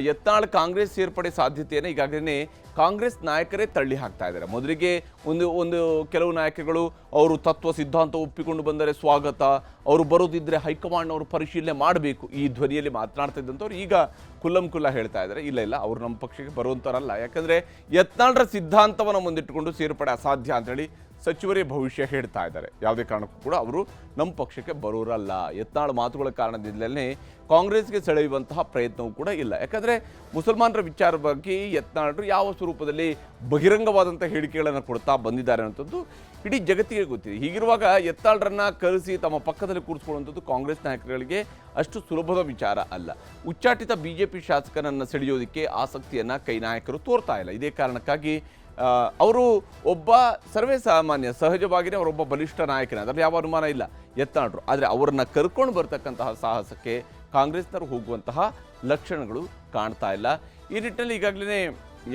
A: ಯತ್ನಾಳ್ ಕಾಂಗ್ರೆಸ್ ಸೇರ್ಪಡೆ ಸಾಧ್ಯತೆಯನ್ನು ಈಗಾಗಲೇ ಕಾಂಗ್ರೆಸ್ ನಾಯಕರೇ ತಳ್ಳಿ ಹಾಕ್ತಾ ಇದ್ದಾರೆ. ಮೊದಲಿಗೆ ಒಂದು ಒಂದು ಕೆಲವು ನಾಯಕಗಳು ಅವರು ತತ್ವ ಸಿದ್ಧಾಂತ ಒಪ್ಪಿಕೊಂಡು ಬಂದರೆ ಸ್ವಾಗತ, ಅವರು ಬರೋದಿದ್ದರೆ ಹೈಕಮಾಂಡ್ನವರು ಪರಿಶೀಲನೆ ಮಾಡಬೇಕು, ಈ ಧ್ವನಿಯಲ್ಲಿ ಮಾತನಾಡ್ತಾ ಇದ್ದಂಥವ್ರು ಈಗ ಕುಲ್ಲಂ ಕುಲ್ಲ ಹೇಳ್ತಾ ಇದ್ದಾರೆ. ಇಲ್ಲ ಇಲ್ಲ, ಅವರು ನಮ್ಮ ಪಕ್ಷಕ್ಕೆ ಬರುವಂಥವ್ರಲ್ಲ. ಯಾಕಂದರೆ ಯತ್ನಾಳ್ರ ಸಿದ್ಧಾಂತವನ್ನು ಮುಂದಿಟ್ಟುಕೊಂಡು ಸೇರ್ಪಡೆ ಅಸಾಧ್ಯ ಅಂತೇಳಿ ಸಚಿವರೇ ಭವಿಷ್ಯ ಹೇಳ್ತಾ ಇದ್ದಾರೆ. ಯಾವುದೇ ಕಾರಣಕ್ಕೂ ಕೂಡ ಅವರು ನಮ್ಮ ಪಕ್ಷಕ್ಕೆ ಬರೋರಲ್ಲ. ಎತ್ತಾಳ ಮಾತುಗಳ ಕಾರಣದಿಂದಲೇ ಕಾಂಗ್ರೆಸ್ಗೆ ಸೆಳೆಯುವಂತಹ ಪ್ರಯತ್ನವೂ ಕೂಡ ಇಲ್ಲ. ಯಾಕಂದರೆ ಮುಸಲ್ಮಾನರ ವಿಚಾರ ಬಗ್ಗೆ ಯತ್ನಾಳರು ಯಾವ ಸ್ವರೂಪದಲ್ಲಿ ಬಹಿರಂಗವಾದಂಥ ಹೇಳಿಕೆಗಳನ್ನು ಕೊಡ್ತಾ ಬಂದಿದ್ದಾರೆ ಅನ್ನೋಂಥದ್ದು ಇಡೀ ಜಗತ್ತಿಗೆ ಗೊತ್ತಿದೆ. ಹೀಗಿರುವಾಗ ಎತ್ತಾಳರನ್ನು ಕರೆಸಿ ತಮ್ಮ ಪಕ್ಕದಲ್ಲಿ ಕೂರಿಸ್ಕೊಳ್ಳುವಂಥದ್ದು ಕಾಂಗ್ರೆಸ್ ನಾಯಕರುಗಳಿಗೆ ಅಷ್ಟು ಸುಲಭದ ವಿಚಾರ ಅಲ್ಲ. ಉಚ್ಚಾಟಿತ ಬಿ ಜೆ ಪಿ ಶಾಸಕನನ್ನು ಸೆಳೆಯೋದಕ್ಕೆ ಆಸಕ್ತಿಯನ್ನು ಕೈ ನಾಯಕರು ತೋರ್ತಾ ಇಲ್ಲ. ಇದೇ ಕಾರಣಕ್ಕಾಗಿ ಅವರು ಒಬ್ಬ ಸರ್ವೇ ಸಾಮಾನ್ಯ ಸಹಜವಾಗಿಯೇ ಅವರೊಬ್ಬ ಬಲಿಷ್ಠ ನಾಯಕನ. ಅದರಲ್ಲಿ ಯಾವ ಅನುಮಾನ ಇಲ್ಲ. ಎತ್ತಾಡ್ರು. ಆದರೆ ಅವರನ್ನ ಕರ್ಕೊಂಡು ಬರ್ತಕ್ಕಂತಹ ಸಾಹಸಕ್ಕೆ ಕಾಂಗ್ರೆಸ್ನವರು ಹೋಗುವಂತಹ ಲಕ್ಷಣಗಳು ಕಾಣ್ತಾ ಇಲ್ಲ. ಈ ನಿಟ್ಟಿನಲ್ಲಿ ಈಗಾಗಲೇ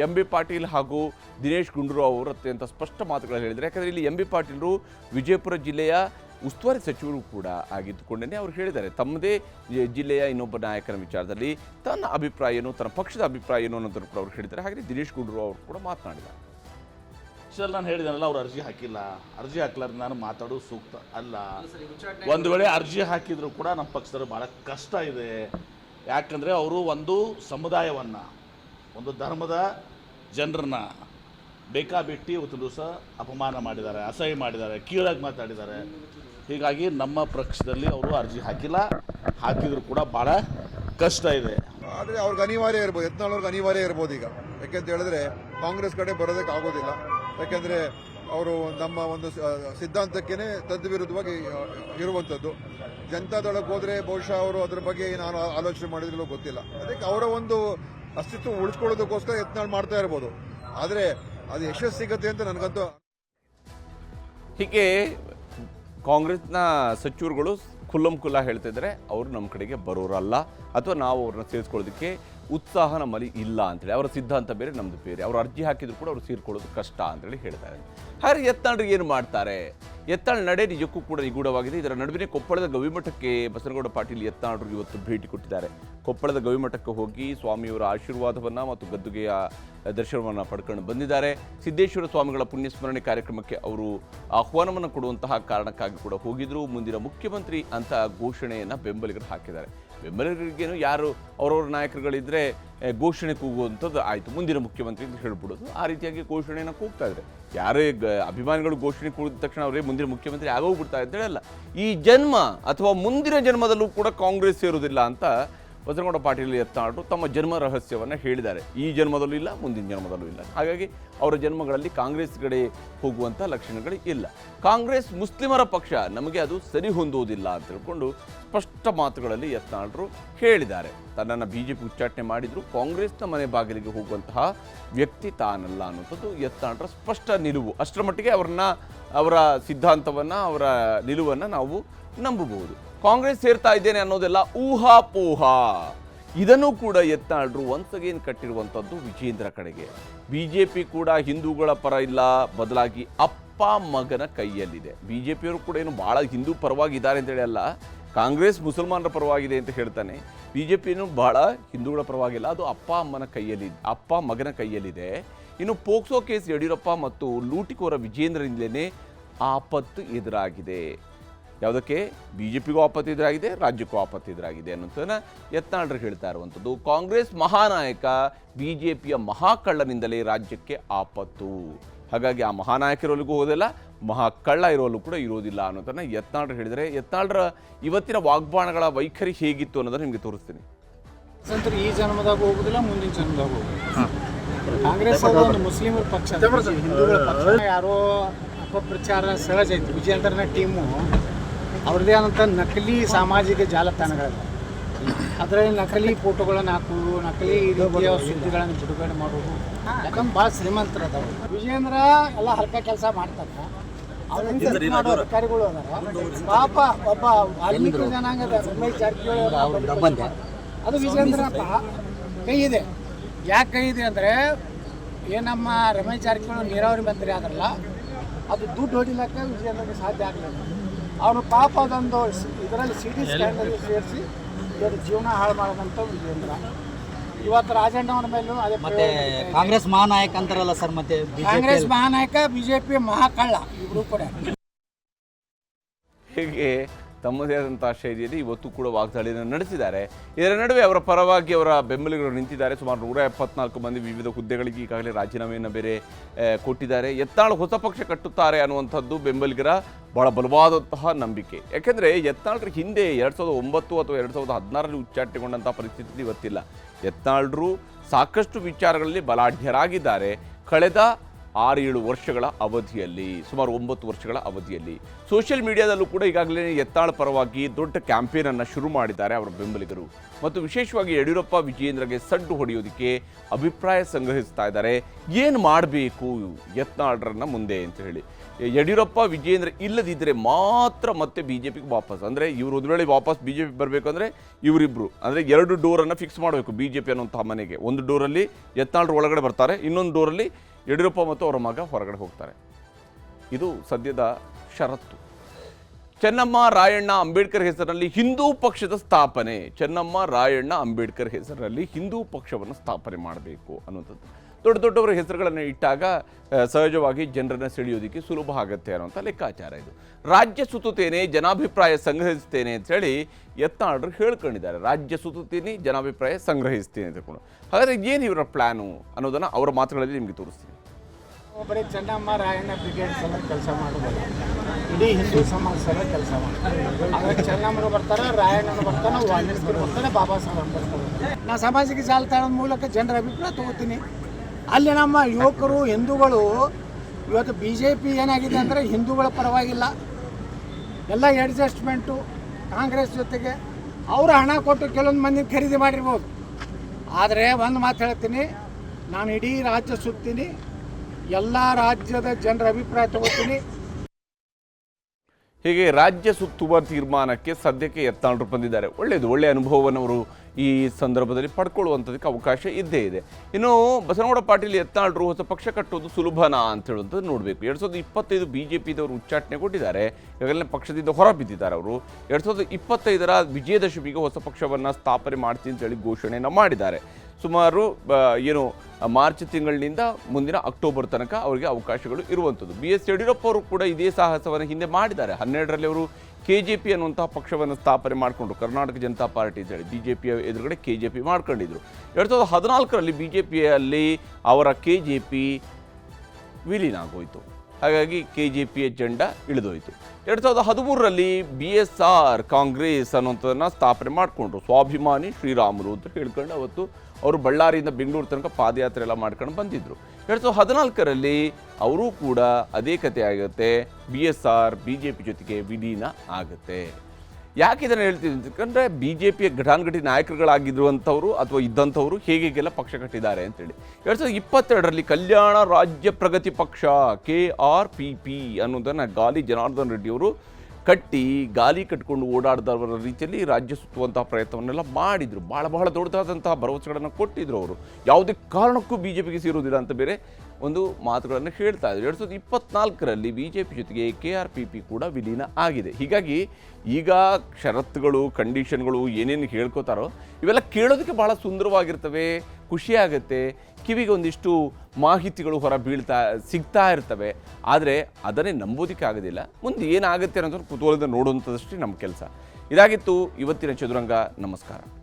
A: ಎಂ ಬಿ ಪಾಟೀಲ್ ಹಾಗೂ ದಿನೇಶ್ ಗುಂಡೂರಾವ್ ಅವರು ಅತ್ಯಂತ ಸ್ಪಷ್ಟ ಮಾತುಗಳನ್ನು ಹೇಳಿದ್ದಾರೆ ಯಾಕಂದರೆ ಇಲ್ಲಿ ಎಂ ಬಿ ಪಾಟೀಲರು ವಿಜಯಪುರ ಜಿಲ್ಲೆಯ ಉಸ್ತುವಾರಿ ಸಚಿವರು ಕೂಡ ಆಗಿದ್ದುಕೊಂಡೇ ಅವರು ಹೇಳಿದ್ದಾರೆ. ತಮ್ಮದೇ ಜಿಲ್ಲೆಯ ಇನ್ನೊಬ್ಬ ನಾಯಕನ ವಿಚಾರದಲ್ಲಿ ತನ್ನ ಅಭಿಪ್ರಾಯ ಏನು ತನ್ನ ಪಕ್ಷದ ಅಭಿಪ್ರಾಯ ಏನು ಅನ್ನೋದನ್ನು ಕೂಡ ಅವರು ಹೇಳಿದ್ದಾರೆ. ಹಾಗೆ ದಿನೇಶ್ ಗುಂಡೂರಾವ್ ಅವರು ಕೂಡ ಮಾತನಾಡಿದ್ದಾರೆ.
F: ಸರ್ ನಾನು ಹೇಳಿದೆನಲ್ಲ ಅವ್ರು ಅರ್ಜಿ ಹಾಕಿಲ್ಲ. ಅರ್ಜಿ ಹಾಕ್ಲಾರ್ದು ನಾನು ಮಾತಾಡೋದು ಸೂಕ್ತ ಅಲ್ಲ. ಒಂದು ವೇಳೆ ಅರ್ಜಿ ಹಾಕಿದ್ರು ಕೂಡ ನಮ್ಮ ಪಕ್ಷದವರು ಭಾಳ ಕಷ್ಟ ಇದೆ. ಯಾಕಂದರೆ ಅವರು ಒಂದು ಸಮುದಾಯವನ್ನು ಒಂದು ಧರ್ಮದ ಜನರನ್ನ ಬೇಕಾಬಿಟ್ಟಿ ಇವತ್ತು ದಿವಸ ಅಪಮಾನ ಮಾಡಿದ್ದಾರೆ ಅಸಹ್ಯ ಮಾಡಿದ್ದಾರೆ ಕೀಳಾಗಿ ಮಾತಾಡಿದ್ದಾರೆ. ಹೀಗಾಗಿ ನಮ್ಮ ಪಕ್ಷದಲ್ಲಿ ಅವರು ಅರ್ಜಿ ಹಾಕಿಲ್ಲ. ಹಾಕಿದ್ರು ಕೂಡ ಭಾಳ ಕಷ್ಟ ಇದೆ.
H: ಆದರೆ ಅವ್ರಿಗೆ ಅನಿವಾರ್ಯ ಇರ್ಬೋದು ಯತ್ನಾಳ್ ಅವ್ರಿಗೆ ಅನಿವಾರ್ಯ ಇರ್ಬೋದು ಈಗ. ಯಾಕೆಂತ ಹೇಳಿದ್ರೆ ಕಾಂಗ್ರೆಸ್ ಕಡೆ ಬರೋದಕ್ಕೆ ಆಗೋದಿಲ್ಲ. ಯಾಕೆಂದ್ರೆ ಅವರು ನಮ್ಮ ಒಂದು ಸಿದ್ಧಾಂತಕ್ಕೇ ತದ್ವಿರುದ್ಧವಾಗಿ ಇರುವಂಥದ್ದು. ಜನತಾದೊಳಗೆ ಹೋದ್ರೆ ಬಹುಶಃ ಅವರು ಅದ್ರ ಬಗ್ಗೆ ನಾನು ಆಲೋಚನೆ ಮಾಡಿದ್ರಲ್ಲೋ ಗೊತ್ತಿಲ್ಲ. ಅದಕ್ಕೆ ಅವರ ಒಂದು ಅಸ್ತಿತ್ವ ಉಳಿಸ್ಕೊಳ್ಳೋದಕ್ಕೋಸ್ಕರ ಯತ್ನ ಮಾಡ್ತಾ ಇರ್ಬೋದು. ಆದರೆ ಅದು ಯಶಸ್ಸು ಸಿಗುತ್ತೆ ಅಂತ ನನಗಂತೂ
A: ಹೀಗೆ ಕಾಂಗ್ರೆಸ್ನ ಸಚಿವರುಗಳು ಖುಲ್ಲಂ ಖುಲ್ಲ ಹೇಳ್ತಿದ್ರೆ ಅವರು ನಮ್ಮ ಕಡೆಗೆ ಬರೋರಲ್ಲ. ಅಥವಾ ನಾವು ಅವ್ರನ್ನ ಸೇರಿಸ್ಕೊಳ್ಳೋದಕ್ಕೆ ಉತ್ಸಾಹ ನಮ್ಮಲ್ಲಿ ಇಲ್ಲ ಅಂತೇಳಿ, ಅವರ ಸಿದ್ಧಾಂತ ಬೇರೆ ನಮ್ಮದು ಬೇರೆ. ಅವರು ಅರ್ಜಿ ಹಾಕಿದ್ರು ಕೂಡ ಅವರು ಸೇರ್ಕೊಳ್ಳೋದು ಕಷ್ಟ ಅಂತೇಳಿ ಹೇಳ್ತಾರೆ. ಹಾಗೆ ಯತ್ನಾಳ್ರಿಗೆ ಏನು ಮಾಡ್ತಾರೆ? ಎತ್ತಾಳ ನಡೆ ನಿಜಕ್ಕೂ ಕೂಡ ನಿಗೂಢವಾಗಿದೆ. ಇದರ ನಡುವೆ ಕೊಪ್ಪಳದ ಗವಿಮಠಕ್ಕೆ ಬಸನಗೌಡ ಪಾಟೀಲ್ ಯತ್ನಾಳ್ರು ಇವತ್ತು ಭೇಟಿ ಕೊಟ್ಟಿದ್ದಾರೆ. ಕೊಪ್ಪಳದ ಗವಿಮಠಕ್ಕೆ ಹೋಗಿ ಸ್ವಾಮಿಯವರ ಆಶೀರ್ವಾದವನ್ನು ಮತ್ತು ಗದ್ದುಗೆಯ ದರ್ಶನವನ್ನು ಪಡ್ಕೊಂಡು ಬಂದಿದ್ದಾರೆ. ಸಿದ್ದೇಶ್ವರ ಸ್ವಾಮಿಗಳ ಪುಣ್ಯಸ್ಮರಣೆ ಕಾರ್ಯಕ್ರಮಕ್ಕೆ ಅವರು ಆಹ್ವಾನವನ್ನು ಕೊಡುವಂತಹ ಕಾರಣಕ್ಕಾಗಿ ಕೂಡ ಹೋಗಿದ್ರು. ಮುಂದಿನ ಮುಖ್ಯಮಂತ್ರಿ ಅಂತ ಘೋಷಣೆಯನ್ನು ಬೆಂಬಲಿಗರು ಹಾಕಿದ್ದಾರೆ. ಬೆಂಬಲಿಗರಿಗೇನು ಯಾರು ಅವರವ್ರ ನಾಯಕರುಗಳಿದ್ರೆ ಘೋಷಣೆ ಕೂಗುವಂಥದ್ದು ಆಯಿತು. ಮುಂದಿನ ಮುಖ್ಯಮಂತ್ರಿ ಅಂತ ಹೇಳ್ಬಿಡೋದು. ಆ ರೀತಿಯಾಗಿ ಘೋಷಣೆಯನ್ನು ಕೂಗ್ತಾ ಇದ್ದಾರೆ. ಯಾರೇ ಗ, ಅಭಿಮಾನಿಗಳು ಘೋಷಣೆ ಕೂಗಿದ ತಕ್ಷಣ ಅವರೇ ಮುಂದಿನ ಮುಖ್ಯಮಂತ್ರಿ ಆಗೋಗ್ಬಿಡ್ತಾ ಅಂತ ಹೇಳಲ್ಲ ಈ ಜನ್ಮ ಅಥವಾ ಮುಂದಿನ ಜನ್ಮದಲ್ಲೂ ಕೂಡ ಕಾಂಗ್ರೆಸ್ ಸೇರುವುದಿಲ್ಲ ಅಂತ ಬಸನಗೌಡ ಪಾಟೀಲ್ ಯತ್ನಾಳರು ತಮ್ಮ ಜನ್ಮ ರಹಸ್ಯವನ್ನು ಹೇಳಿದ್ದಾರೆ. ಈ ಜನ್ಮದಲ್ಲೂ ಇಲ್ಲ, ಮುಂದಿನ ಜನ್ಮದಲ್ಲೂ ಇಲ್ಲ. ಹಾಗಾಗಿ ಅವರ ಜನ್ಮಗಳಲ್ಲಿ ಕಾಂಗ್ರೆಸ್ ಕಡೆ ಹೋಗುವಂಥ ಲಕ್ಷಣಗಳು ಇಲ್ಲ. ಕಾಂಗ್ರೆಸ್ ಮುಸ್ಲಿಮರ ಪಕ್ಷ, ನಮಗೆ ಅದು ಸರಿ ಹೊಂದುವುದಿಲ್ಲ ಅಂತ ತಿಳ್ಕೊಂಡು ಸ್ಪಷ್ಟ ಮಾತುಗಳಲ್ಲಿ ಯತ್ನಾಳರು ಹೇಳಿದ್ದಾರೆ. ತನ್ನನ್ನು ಬಿ ಜೆ ಪಿ ಉಚ್ಚಾಟನೆ ಮಾಡಿದರೂ, ಕಾಂಗ್ರೆಸ್ನ ಮನೆ ಬಾಗಿಲಿಗೆ ಹೋಗುವಂತಹ ವ್ಯಕ್ತಿ ತಾನಲ್ಲ ಅನ್ನುವಂಥದ್ದು ಯತ್ನಾಳರ ಸ್ಪಷ್ಟ ನಿಲುವು. ಅಷ್ಟರ ಮಟ್ಟಿಗೆ ಅವರನ್ನ, ಅವರ ಸಿದ್ಧಾಂತವನ್ನು, ಅವರ ನಿಲುವನ್ನು ನಾವು ನಂಬಬಹುದು. ಕಾಂಗ್ರೆಸ್ ಸೇರ್ತಾ ಇದ್ದೇನೆ ಅನ್ನೋದೆಲ್ಲ ಊಹಾಪೋಹ. ಇದನ್ನು ಕೂಡ ಎತ್ತಾಳ್ರು ಒನ್ಸ್ ಅಗೇನ್ ಕಟ್ಟಿರುವಂಥದ್ದು ವಿಜೇಂದ್ರ ಕಡೆಗೆ. ಬಿ ಜೆ ಪಿ ಕೂಡ ಹಿಂದೂಗಳ ಪರ ಇಲ್ಲ, ಬದಲಾಗಿ ಅಪ್ಪ ಮಗನ ಕೈಯಲ್ಲಿದೆ. ಬಿ ಜೆ ಪಿಯವರು ಕೂಡ ಏನು ಭಾಳ ಹಿಂದೂ ಪರವಾಗಿದ್ದಾರೆ ಅಂತೇಳಿ ಅಲ್ಲ, ಕಾಂಗ್ರೆಸ್ ಮುಸಲ್ಮಾನರ ಪರವಾಗಿದೆ ಅಂತ ಹೇಳ್ತಾನೆ. ಬಿ ಜೆ ಪಿನೂ ಭಾಳ ಹಿಂದೂಗಳ ಪರವಾಗಿಲ್ಲ, ಅದು ಅಪ್ಪ ಅಮ್ಮನ ಕೈಯಲ್ಲಿ, ಅಪ್ಪ ಮಗನ ಕೈಯಲ್ಲಿದೆ. ಇನ್ನು ಪೋಕ್ಸೋ ಕೇಸ್ ಯಡಿಯೂರಪ್ಪ ಮತ್ತು ಲೂಟಿಕೋರ ವಿಜೇಂದ್ರನಿಂದಲೇ ಆಪತ್ತು ಎದುರಾಗಿದೆ. ಯಾವುದಕ್ಕೆ? ಬಿ ಜೆ ಪಿಗೂ ಆಪತ್ತು ಇದ್ರಾಗಿದೆ ರಾಜ್ಯಕ್ಕೂ ಆಪತ್ತು ಇದ್ರಾಗಿದೆ ಅನ್ನೋದನ್ನ ಯತ್ನಾಳರು ಹೇಳ್ತಾ ಇರುವಂಥದ್ದು. ಕಾಂಗ್ರೆಸ್ ಮಹಾನಾಯಕ ಬಿ ಜೆ ಪಿಯ ಮಹಾಕಳ್ಳನಿಂದಲೇ ರಾಜ್ಯಕ್ಕೆ ಆಪತ್ತು. ಹಾಗಾಗಿ ಆ ಮಹಾನಾಯಕ ಇರೋಲಿಗೂ ಹೋಗೋದಿಲ್ಲ ಮಹಾಕಳ್ಳ ಇರೋಲ್ಲೂ ಕೂಡ ಇರೋದಿಲ್ಲ ಅನ್ನೋದನ್ನು ಯತ್ನಾಳರು ಹೇಳಿದರೆ ಯತ್ನಾಳರ ಇವತ್ತಿನ ವಾಗ್ಬಾಣಗಳ ವೈಖರಿ ಹೇಗಿತ್ತು ಅನ್ನೋದನ್ನು ನಿಮಗೆ ತೋರಿಸ್ತೀನಿ.
E: ಸಂತರು ಈ ಜನ್ಮದಾಗ ಹೋಗುದಿಲ್ಲ ಮುಂದಿನ ಜನ್ಮದಾಗ ಹೋಗುದಿಲ್ಲ. ಕಾಂಗ್ರೆಸ್ ಒಂದು ಮುಸ್ಲಿಮರ ಪಕ್ಷ. ಹಿಂದೂಗಳ ಪಕ್ಷ. ಯಾರೋ ಅಪಪ್ರಚಾರ ಸಹಜ ಐತಿ ವಿಜಯೇಂದ್ರನ ಟೀಮು ಅವ್ರದ್ದೇ ಆದಂಥ ನಕಲಿ ಸಾಮಾಜಿಕ ಜಾಲತಾಣಗಳಿವೆ ಅದರಲ್ಲಿ ನಕಲಿ ಫೋಟೋಗಳನ್ನು ಹಾಕುವುದು ನಕಲಿ ರೀತಿಯ ಸುದ್ದಿಗಳನ್ನು ಬಿಡುಗಡೆ ಮಾಡುವುದು ಯಾಕಂದ್ರೆ ಭಾಳ ಶ್ರೀಮಂತರ ಅದಾವೆ ವಿಜೇಂದ್ರ ಎಲ್ಲ ಹಲ್ಕ ಕೆಲಸ ಮಾಡ್ತಾರೆ. ಅವ್ರ ಮಾಡೋ ಅಧಿಕಾರಿಗಳು ಅದಾರ. ಪಾಪ ಒಬ್ಬ ವಾಲ್ಮೀಕಿ ಜನಾಂಗದ ರಮೇಶ್ ಜಾರಕಿಹೊಳಿ ಅದು ವಿಜೇಂದ್ರಪ್ಪ ಕೈ ಇದೆ. ಯಾಕೆ ಕೈ ಇದೆ ಅಂದರೆ ಏನಮ್ಮ ರಮೇಶ್ ಜಾರಕಿಹೊಳಿ ನೀರಾವರಿ ಮಂತ್ರಿ ಆದ್ರಲ್ಲ ಅದು ದುಡ್ಡು ಹೊಡಿಲಕ್ಕ ವಿಜಯೇಂದ್ರಗೆ ಸಾಧ್ಯ ಆಗಲಿಲ್ಲ. ಅವನು ಪಾಪ ಅದೊಂದು ಇದರಲ್ಲಿ ಸಿ ಡಿ ಸ್ಕ್ಯಾನ್ನಲ್ಲಿ ಸೇರಿಸಿ ಇವತ್ತು ಜೀವನ ಹಾಳು ಮಾಡೋದಂತ ವಿಜಯೇಂದ್ರ ಇವತ್ತು ರಾಜಣ್ಣವರ ಮೇಲೂ ಅದೇ
I: ಮತ್ತೆ. ಕಾಂಗ್ರೆಸ್ ಮಹಾನಾಯಕ ಅಂತಾರಲ್ಲ ಸರ್ ಮತ್ತೆ
E: ಕಾಂಗ್ರೆಸ್ ಮಹಾನಾಯಕ ಬಿಜೆಪಿ ಮಹಾಕಳ್ಳ ಇವರು ಕೂಡ.
A: ಹೀಗೆ ತಮ್ಮದೇ ಆದಂತಹ ಶೈಲಿಯಲ್ಲಿ ಇವತ್ತು ಕೂಡ ವಾಗ್ದಾಳಿಯನ್ನು ನಡೆಸಿದ್ದಾರೆ. ಇದರ ನಡುವೆ ಅವರ ಪರವಾಗಿ ಅವರ ಬೆಂಬಲಿಗರು ನಿಂತಿದ್ದಾರೆ. ಸುಮಾರು ನೂರ ಎಪ್ಪತ್ನಾಲ್ಕು ಮಂದಿ ವಿವಿಧ ಹುದ್ದೆಗಳಿಗೆ ಈಗಾಗಲೇ ರಾಜೀನಾಮೆಯನ್ನು ಬೇರೆ ಕೊಟ್ಟಿದ್ದಾರೆ. ಯತ್ನಾಳ್ ಹೊಸ ಪಕ್ಷ ಕಟ್ಟುತ್ತಾರೆ ಅನ್ನುವಂಥದ್ದು ಬೆಂಬಲಿಗರ ಬಹಳ ಬಲವಾದಂತಹ ನಂಬಿಕೆ. ಯಾಕೆಂದರೆ ಯತ್ನಾಳ್ರ ಹಿಂದೆ ಎರಡು ಸಾವಿರದ ಒಂಬತ್ತು ಅಥವಾ ಎರಡು ಸಾವಿರದ ಹದಿನಾರರಲ್ಲಿ ಉಚ್ಚಾಟಿಕೊಂಡಂತಹ ಪರಿಸ್ಥಿತಿ ಇವತ್ತಿಲ್ಲ. ಯತ್ನಾಳ್ರು ಸಾಕಷ್ಟು ವಿಚಾರಗಳಲ್ಲಿ ಬಲಾಢ್ಯರಾಗಿದ್ದಾರೆ. ಕಳೆದ ಆರು ಏಳು ವರ್ಷಗಳ ಅವಧಿಯಲ್ಲಿ, ಸುಮಾರು ಒಂಬತ್ತು ವರ್ಷಗಳ ಅವಧಿಯಲ್ಲಿ. ಸೋಷಿಯಲ್ ಮೀಡಿಯಾದಲ್ಲೂ ಕೂಡ ಈಗಾಗಲೇ ಎತ್ತಾಳ ಪರವಾಗಿ ದೊಡ್ಡ ಕ್ಯಾಂಪೇನನ್ನು ಶುರು ಮಾಡಿದ್ದಾರೆ ಅವರ ಬೆಂಬಲಿಗರು. ಮತ್ತು ವಿಶೇಷವಾಗಿ ಯಡಿಯೂರಪ್ಪ, ವಿಜಯೇಂದ್ರಗೆ ಸಡ್ಡು ಹೊಡೆಯೋದಕ್ಕೆ ಅಭಿಪ್ರಾಯ ಸಂಗ್ರಹಿಸ್ತಾ ಇದ್ದಾರೆ. ಏನು ಮಾಡಬೇಕು ಯತ್ನಾಳ್ರನ್ನ ಮುಂದೆ ಅಂತ ಹೇಳಿ. ಯಡಿಯೂರಪ್ಪ, ವಿಜಯೇಂದ್ರ ಇಲ್ಲದಿದ್ದರೆ ಮಾತ್ರ ಮತ್ತೆ ಬಿ ಜೆ ಪಿಗೆ ವಾಪಸ್. ಅಂದರೆ ಇವರು ಒಂದು ವೇಳೆ ವಾಪಸ್ ಬಿ ಜೆ ಪಿ ಅಂದರೆ ಇವರಿಬ್ಬರು ಅಂದರೆ ಎರಡು ಡೋರನ್ನು ಫಿಕ್ಸ್ ಮಾಡಬೇಕು ಬಿ ಜೆ ಪಿ ಅನ್ನುವಂಥ ಮನೆಗೆ. ಒಂದು ಡೋರಲ್ಲಿ ಯತ್ನಾಳರು ಒಳಗಡೆ ಬರ್ತಾರೆ, ಇನ್ನೊಂದು ಡೋರಲ್ಲಿ ಯಡಿಯೂರಪ್ಪ ಮತ್ತು ಅವರ ಮಗ ಹೊರಗಡೆ ಹೋಗ್ತಾರೆ. ಇದು ಸದ್ಯದ ಷರತ್ತು. ಚೆನ್ನಮ್ಮ ರಾಯಣ್ಣ ಅಂಬೇಡ್ಕರ್ ಹೆಸರಿನಲ್ಲಿ ಹಿಂದೂ ಪಕ್ಷದ ಸ್ಥಾಪನೆ. ಚೆನ್ನಮ್ಮ ರಾಯಣ್ಣ ಅಂಬೇಡ್ಕರ್ ಹೆಸರಿನಲ್ಲಿ ಹಿಂದೂ ಪಕ್ಷವನ್ನು ಸ್ಥಾಪನೆ ಮಾಡಬೇಕು ಅನ್ನುವಂಥದ್ದು. ದೊಡ್ಡ ದೊಡ್ಡವರ ಹೆಸರುಗಳನ್ನು ಇಟ್ಟಾಗ ಸಹಜವಾಗಿ ಜನರನ್ನು ಸೆಳೆಯೋದಕ್ಕೆ ಸುಲಭ ಆಗುತ್ತೆ ಅನ್ನೋಂಥ ಲೆಕ್ಕಾಚಾರ ಇದು. ರಾಜ್ಯ ಸುತ್ತುತ್ತೇನೆ, ಜನಾಭಿಪ್ರಾಯ ಸಂಗ್ರಹಿಸ್ತೇನೆ ಅಂತ ಹೇಳಿ ಯತ್ನಾಳರು ಹೇಳ್ಕೊಂಡಿದ್ದಾರೆ. ರಾಜ್ಯ ಸುತ್ತುತ್ತೀನಿ, ಜನಾಭಿಪ್ರಾಯ ಸಂಗ್ರಹಿಸ್ತೇನೆ ಅಂತ ಹಾಗಾದರೆ ಏನು ಇವರ ಪ್ಲ್ಯಾನು ಅನ್ನೋದನ್ನು ಅವರ ಮಾತುಗಳಲ್ಲಿ ನಿಮಗೆ ತೋರಿಸ್ತೀನಿ.
E: ಬರೀ ಚೆನ್ನಮ್ಮ, ರಾಯಣ್ಣ ಬ್ರಿಗೇಡ್ ಸಲ ಕೆಲಸ ಮಾಡೋದಲ್ಲ ಇಡೀ ಹಿಂದೂ ಸಮಾಜ ಸಲ ಕೆಲಸ ಮಾಡ್ತಾರೆ. ಆದ್ರೆ ಚೆನ್ನಮ್ಮರು ಬರ್ತಾರೆ ರಾಯಣ್ಣನು ಬರ್ತಾನೆ ವಾಲ್ಮೀಕಿ ಬರ್ತಾನೆ ಬಾಬಾ ಸಾಹೇಬ್ ಬರ್ತಾರೆ. ನಾ ಸಾಮಾಜಿಕ ಜಾಲತಾಣದ ಮೂಲಕ ಜನರ ಅಭಿಪ್ರಾಯ ತಗೋತೀನಿ. ಅಲ್ಲಿ ನಮ್ಮ ಯುವಕರು, ಹಿಂದೂಗಳು, ಇವತ್ತು ಬಿ ಜೆ ಪಿ ಏನಾಗಿದೆ ಅಂದರೆ ಹಿಂದೂಗಳ ಪರವಾಗಿಲ್ಲ. ಎಲ್ಲ ಅಡ್ಜಸ್ಟ್ಮೆಂಟು ಕಾಂಗ್ರೆಸ್ ಜೊತೆಗೆ ಅವರು ಹಣ ಕೊಟ್ಟು ಕೆಲವೊಂದು ಮಂದಿ ಖರೀದಿ ಮಾಡಿರ್ಬೋದು. ಆದರೆ ಒಂದು ಮಾತು ಹೇಳ್ತೀನಿ, ನಾನು ಇಡೀ ರಾಜ್ಯ ಸುತ್ತೀನಿ. ಎಲ್ಲ ರಾಜ್ಯದ ಜನರ ಅಭಿಪ್ರಾಯ ತಗೋತೀನಿ.
A: ಹೀಗೆ ರಾಜ್ಯ ಸುತ್ತುವ ತೀರ್ಮಾನಕ್ಕೆ ಸದ್ಯಕ್ಕೆ ಯತ್ನಾಳರು ಬಂದಿದ್ದಾರೆ. ಒಳ್ಳೆಯದು ಒಳ್ಳೆಯ ಅನುಭವವನ್ನು ಅವರು ಈ ಸಂದರ್ಭದಲ್ಲಿ ಪಡ್ಕೊಳ್ಳುವಂಥದಕ್ಕೆ ಅವಕಾಶ ಇದ್ದೇ ಇದೆ. ಇನ್ನು ಬಸನಗೌಡ ಪಾಟೀಲ್ ಯತ್ನಾಳರು ಹೊಸ ಪಕ್ಷ ಕಟ್ಟೋದು ಸುಲಭನಾ ಅಂತ ಹೇಳುವಂಥದ್ದು ನೋಡಬೇಕು. ಎರಡು ಸಾವಿರದ ಇಪ್ಪತ್ತೈದು ಬಿ ಜೆ ಪಿದವರು ಉಚ್ಚಾಟನೆ ಕೊಟ್ಟಿದ್ದಾರೆ. ಈಗಾಗಲೇ ಪಕ್ಷದಿಂದ ಹೊರ ಬಿದ್ದಿದ್ದಾರೆ ಅವರು. ಎರಡು ಸಾವಿರದ ಇಪ್ಪತ್ತೈದರ ವಿಜಯದಶಮಿಗೆ ಹೊಸ ಪಕ್ಷವನ್ನು ಸ್ಥಾಪನೆ ಮಾಡ್ತೀನಿ ಅಂತೇಳಿ ಘೋಷಣೆಯನ್ನು ಮಾಡಿದ್ದಾರೆ. ಸುಮಾರು ಏನು, ಮಾರ್ಚ್ ತಿಂಗಳಿನಿಂದ ಮುಂದಿನ ಅಕ್ಟೋಬರ್ ತನಕ ಅವರಿಗೆ ಅವಕಾಶಗಳು ಇರುವಂಥದ್ದು. ಬಿ ಎಸ್ ಯಡಿಯೂರಪ್ಪ ಅವರು ಕೂಡ ಇದೇ ಸಾಹಸವನ್ನು ಹಿಂದೆ ಮಾಡಿದ್ದಾರೆ. ಹನ್ನೆರಡರಲ್ಲಿ ಅವರು ಕೆ ಜೆ ಪಿ ಅನ್ನುವಂತಹ ಪಕ್ಷವನ್ನು ಸ್ಥಾಪನೆ ಮಾಡಿಕೊಂಡ್ರು. ಕರ್ನಾಟಕ ಜನತಾ ಪಾರ್ಟಿ ಅಂತೇಳಿ ಬಿ ಜೆ ಪಿಯ ಎದುರುಗಡೆ ಕೆ ಜೆ ಪಿ ಮಾಡ್ಕೊಂಡಿದ್ರು. ಎರಡು ಸಾವಿರದ ಹದಿನಾಲ್ಕರಲ್ಲಿ ಬಿ ಜೆ ಪಿಯಲ್ಲಿ ಅವರ ಕೆ ಜೆ ಪಿ ವಿಲೀನ ಆಗೋಯಿತು. ಹಾಗಾಗಿ ಕೆ ಜೆ ಪಿ ಜೆಂಡ ಇಳಿದೋಯ್ತು. ಎರಡು ಸಾವಿರದ ಹದಿಮೂರರಲ್ಲಿ ಬಿ ಎಸ್ ಆರ್ ಕಾಂಗ್ರೆಸ್ ಅನ್ನುವಂಥದ್ದನ್ನು ಸ್ಥಾಪನೆ ಮಾಡಿಕೊಂಡ್ರು. ಸ್ವಾಭಿಮಾನಿ ಶ್ರೀರಾಮುಲು ಅಂತ ಹೇಳ್ಕೊಂಡು ಅವತ್ತು ಅವರು ಬಳ್ಳಾರಿಯಿಂದ ಬೆಂಗಳೂರು ತನಕ ಪಾದಯಾತ್ರೆ ಎಲ್ಲ ಮಾಡ್ಕೊಂಡು ಬಂದಿದ್ದರು ಎರಡು ಸಾವಿರದ ಹದಿನಾಲ್ಕರಲ್ಲಿ ಅವರೂ ಕೂಡ ಅದೇ ಕತೆ ಆಗುತ್ತೆ. B S R, B J P ಜೊತೆಗೆ ವಿಲೀನ ಆಗುತ್ತೆ. ಯಾಕೆ ಇದನ್ನು ಹೇಳ್ತೀನಿ ಅಂತಂದರೆ ಬಿ ಜೆ ಪಿಯ ಘಟಾನುಘಟಿ ನಾಯಕರುಗಳಾಗಿರುವಂಥವ್ರು ಅಥವಾ ಇದ್ದಂಥವ್ರು ಹೇಗೆಲ್ಲ ಪಕ್ಷ ಕಟ್ಟಿದ್ದಾರೆ ಅಂತೇಳಿ. ಎರಡು ಸಾವಿರದ ಇಪ್ಪತ್ತೆರಡರಲ್ಲಿ ಕಲ್ಯಾಣ ರಾಜ್ಯ ಪ್ರಗತಿ ಪಕ್ಷ, ಕೆ ಆರ್ ಪಿ ಪಿ ಅನ್ನೋದನ್ನು ಗಾಲಿ ಜನಾರ್ದನ್ ರೆಡ್ಡಿಯವರು ಕಟ್ಟಿ ಗಾಲಿ ಕಟ್ಕೊಂಡು ಓಡಾಡಿದವರ ರೀತಿಯಲ್ಲಿ ರಾಜ್ಯ ಸುತ್ತುವಂತಹ ಪ್ರಯತ್ನವನ್ನೆಲ್ಲ ಮಾಡಿದರು. ಭಾಳ ಬಹಳ ದೊಡ್ಡದಾದಂತಹ ಭರವಸೆಗಳನ್ನು ಕೊಟ್ಟಿದ್ರು ಅವರು. ಯಾವುದೇ ಕಾರಣಕ್ಕೂ ಬಿ ಜೆ ಪಿಗೆ ಸೇರುವುದಿಲ್ಲ ಅಂತ ಬೇರೆ ಒಂದು ಮಾತುಗಳನ್ನು ಹೇಳ್ತಾ ಇದ್ರು. ಎರಡು ಸಾವಿರದ ಇಪ್ಪತ್ನಾಲ್ಕರಲ್ಲಿ ಬಿ ಜೆ ಪಿ ಜೊತೆಗೆ ಕೆ ಆರ್ ಪಿ ಪಿ ಕೂಡ ವಿಲೀನ ಆಗಿದೆ. ಹೀಗಾಗಿ ಈಗ ಷರತ್ತುಗಳು ಕಂಡೀಷನ್ಗಳು ಏನೇನು ಹೇಳ್ಕೋತಾರೋ ಇವೆಲ್ಲ ಕೇಳೋದಕ್ಕೆ ಭಾಳ ಸುಂದರವಾಗಿರ್ತವೆ ಖುಷಿಯಾಗುತ್ತೆ ಕಿವಿಗೆ ಒಂದಿಷ್ಟು ಮಾಹಿತಿಗಳು ಹೊರ ಬೀಳ್ತಾ ಸಿಗ್ತಾ ಇರ್ತವೆ. ಆದರೆ ಅದನ್ನೇ ನಂಬೋದಕ್ಕೆ ಆಗೋದಿಲ್ಲ. ಮುಂದೆ ಏನಾಗುತ್ತೆ ಅನ್ನೋದನ್ನು ಕುತೂಹಲದಿಂದ ನೋಡುವಂಥದ್ದಷ್ಟೇ ನಮ್ಮ ಕೆಲಸ. ಇದಾಗಿತ್ತು ಇವತ್ತಿನ ಚದುರಂಗ. ನಮಸ್ಕಾರ.